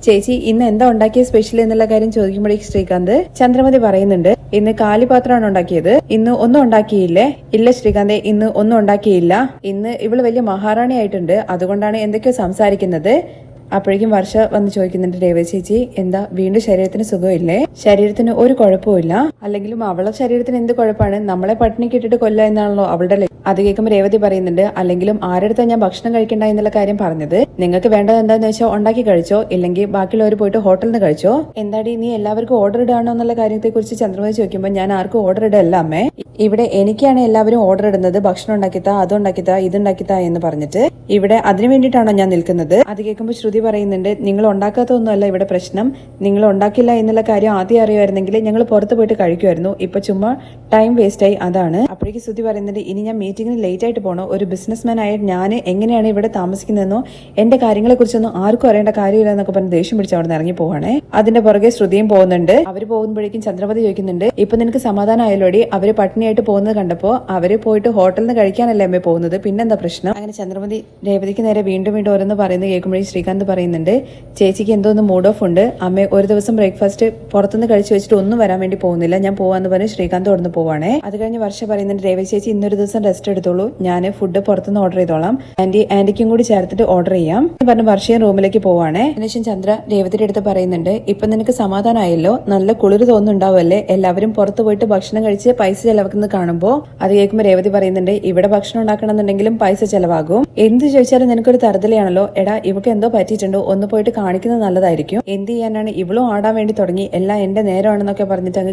ചേച്ചി ഇന്ന് എന്താ ഉണ്ടാക്കിയ സ്പെഷ്യൽ എന്നുള്ള കാര്യം ചോദിക്കുമ്പോഴേക്കും ശ്രീകാന്ത് ചന്ദ്രമതി പറയുന്നുണ്ട്. ഇന്ന് കാലിപാത്രമാണ് ഉണ്ടാക്കിയത്. ഇന്ന് ഒന്നും ഉണ്ടാക്കിയില്ലേ? ഇല്ല ശ്രീകാന്തെ ഇന്ന് ഒന്നും ഉണ്ടാക്കിയില്ല. ഇന്ന് ഇവൾ വലിയ മഹാറാണി ആയിട്ടുണ്ട് അതുകൊണ്ടാണ് എന്തൊക്കെയോ സംസാരിക്കുന്നത്. അപ്പോഴേക്കും വർഷ വന്ന് ചോദിക്കുന്നുണ്ട് രേവതി ചേച്ചി എന്താ വീണ്ടും ശരീരത്തിന് സുഖമില്ലേ? ശരീരത്തിന് ഒരു കുഴപ്പമില്ല അല്ലെങ്കിലും അവളെ ശരീരത്തിന് എന്ത് കുഴപ്പമാണ്? നമ്മളെ പട്ടിണി ഇട്ടിട്ട് കൊല്ല എന്നാണല്ലോ അവളുടെ. അത് കേൾക്കുമ്പോൾ രേവതി പറയുന്നുണ്ട് അല്ലെങ്കിലും ആരെടുത്താ ഞാൻ ഭക്ഷണം കഴിക്കണ്ട എന്നുള്ള കാര്യം പറഞ്ഞത്? നിങ്ങൾക്ക് വേണ്ടത് എന്താന്ന് വെച്ചാൽ ഉണ്ടാക്കി കഴിച്ചോ? ഇല്ലെങ്കിൽ ബാക്കിയുള്ളവർ പോയിട്ട് ഹോട്ടലിൽ നിന്ന് കഴിച്ചോ? എന്താടി നീ എല്ലാവർക്കും ഓർഡർ ഇടാണോ എന്നുള്ള കാര്യത്തെ കുറിച്ച് ചന്ദ്രമതി ചോദിക്കുമ്പോൾ ഞാൻ ആർക്കും ഓർഡർ ഇടല്ല അമ്മേ. ഇവിടെ എനിക്കാണ് എല്ലാവരും ഓർഡർ ഇടുന്നത്. ഭക്ഷണം ഉണ്ടാക്കിത്താ ഇത് ഉണ്ടാക്കിത്താ എന്ന് പറഞ്ഞിട്ട് ഇവിടെ അതിനു വേണ്ടിയിട്ടാണോ ഞാൻ നിൽക്കുന്നത്? അത് കേൾക്കുമ്പോൾ ശ്രുതി രേവതി പറയുന്നുണ്ട് നിങ്ങൾ ഉണ്ടാക്കാത്തതൊന്നുമല്ല ഇവിടെ പ്രശ്നം. നിങ്ങൾ ഉണ്ടാക്കില്ല എന്നുള്ള കാര്യം ആദ്യം അറിയുമായിരുന്നെങ്കിൽ ഞങ്ങൾ പുറത്ത് പോയിട്ട് കഴിക്കുമായിരുന്നു. ഇപ്പൊ ചുമ്മാ ടൈം വേസ്റ്റ് ആയി. അതാണ്. അപ്പോഴേക്ക് ശ്രുതി പറയുന്നുണ്ട് ഇനി ഞാൻ മീറ്റിംഗിന് ലേറ്റ് ആയിട്ട് പോകണോ ഒരു ബിസിനസ്മാൻ ആയ ഞാൻ എങ്ങനെയാണ് ഇവിടെ താമസിക്കുന്നതെന്നോ എന്റെ കാര്യങ്ങളെ കുറിച്ചൊന്നും ആർക്കും അറിയേണ്ട കാര്യമില്ല എന്നൊക്കെ പറഞ്ഞ് ദേഷ്യം പിടിച്ച് അവിടെ ഇറങ്ങി പോവാണേ. അതിന്റെ പുറകെ ശ്രുതിയും പോകുന്നുണ്ട്. അവർ പോകുമ്പോഴേക്കും ചന്ദ്രപതി ചോദിക്കുന്നുണ്ട് ഇപ്പൊ നിനക്ക് സമാധാനം ആയാലോടി അവർ പട്ടിണിയായിട്ട് പോകുന്നത് കണ്ടപ്പോ അവർ പോയിട്ട് ഹോട്ടലിൽ നിന്ന് കഴിക്കാനല്ലേ അമ്മേ പോകുന്നത്? പിന്നെന്താ പ്രശ്നം? അങ്ങനെ ചന്ദ്രമതി രേവതിക്ക് നേരെ വീണ്ടും വീണ്ടും ഓരോന്ന് പറയുന്നത് കേൾക്കുമ്പോഴേ ശ്രീകാന്ത് പറയുന്നുണ്ട് ചേച്ചിക്ക് എന്തോ ഒന്ന് മൂഡ് ഓഫ് ഉണ്ട്. അമ്മ ഒരു ദിവസം ബ്രേക്ക്ഫാസ്റ്റ് പുറത്തുനിന്ന് കഴിച്ചു വെച്ചിട്ട് ഒന്നും വരാൻ വേണ്ടി പോകുന്നില്ല. ഞാൻ പോവാന്ന് പറഞ്ഞ് ശ്രീകാന്ത് തുടർന്ന് പോവാണേ. അത് കഴിഞ്ഞ് വർഷം പറയുന്നുണ്ട് രേവ ചേച്ചി ഇന്നൊരു ദിവസം റെസ്റ്റ് എടുത്തോളൂ. ഞാൻ ഫുഡ് പുറത്തുനിന്ന് ഓർഡർ ചെയ്തോളാം. ആന്റി ആന്റിക്കും കൂടി ചേർത്തിട്ട് ഓർഡർ ചെയ്യാം. പറഞ്ഞ് വർഷയും റൂമിലേക്ക് പോവാണേ. അതിനുശേഷം ചന്ദ്ര രേവതിയുടെ അടുത്ത് പറയുന്നുണ്ട് ഇപ്പൊ നിനക്ക് സമാധാനമായല്ലോ നല്ല കുളിര് തോന്നുന്നുണ്ടാവല്ലേ എല്ലാവരും പുറത്ത് പോയിട്ട് ഭക്ഷണം കഴിച്ച് പൈസ ചെലവാക്കുന്നത് കാണുമ്പോ? അത് കേൾക്കുമ്പോൾ രേവതി പറയുന്നുണ്ട് ഇവിടെ ഭക്ഷണം ഉണ്ടാക്കണമെന്നുണ്ടെങ്കിലും പൈസ ചെലവാകും. എന്ത് ചോദിച്ചാലും നിനക്കൊരു തറുതലയാണല്ലോ എടാ ഇവക്ക് എന്തോ പറ്റിയിട്ടുണ്ടോ ഒന്ന് പോയിട്ട് കാണിക്കുന്നത് നല്ലതായിരിക്കും. എന്ത് ചെയ്യാനാണ്? ഇവളും ആടാൻ വേണ്ടി തുടങ്ങി. എല്ലാം എന്റെ നേരമാണെന്നൊക്കെ പറഞ്ഞിട്ട് അങ്ങ്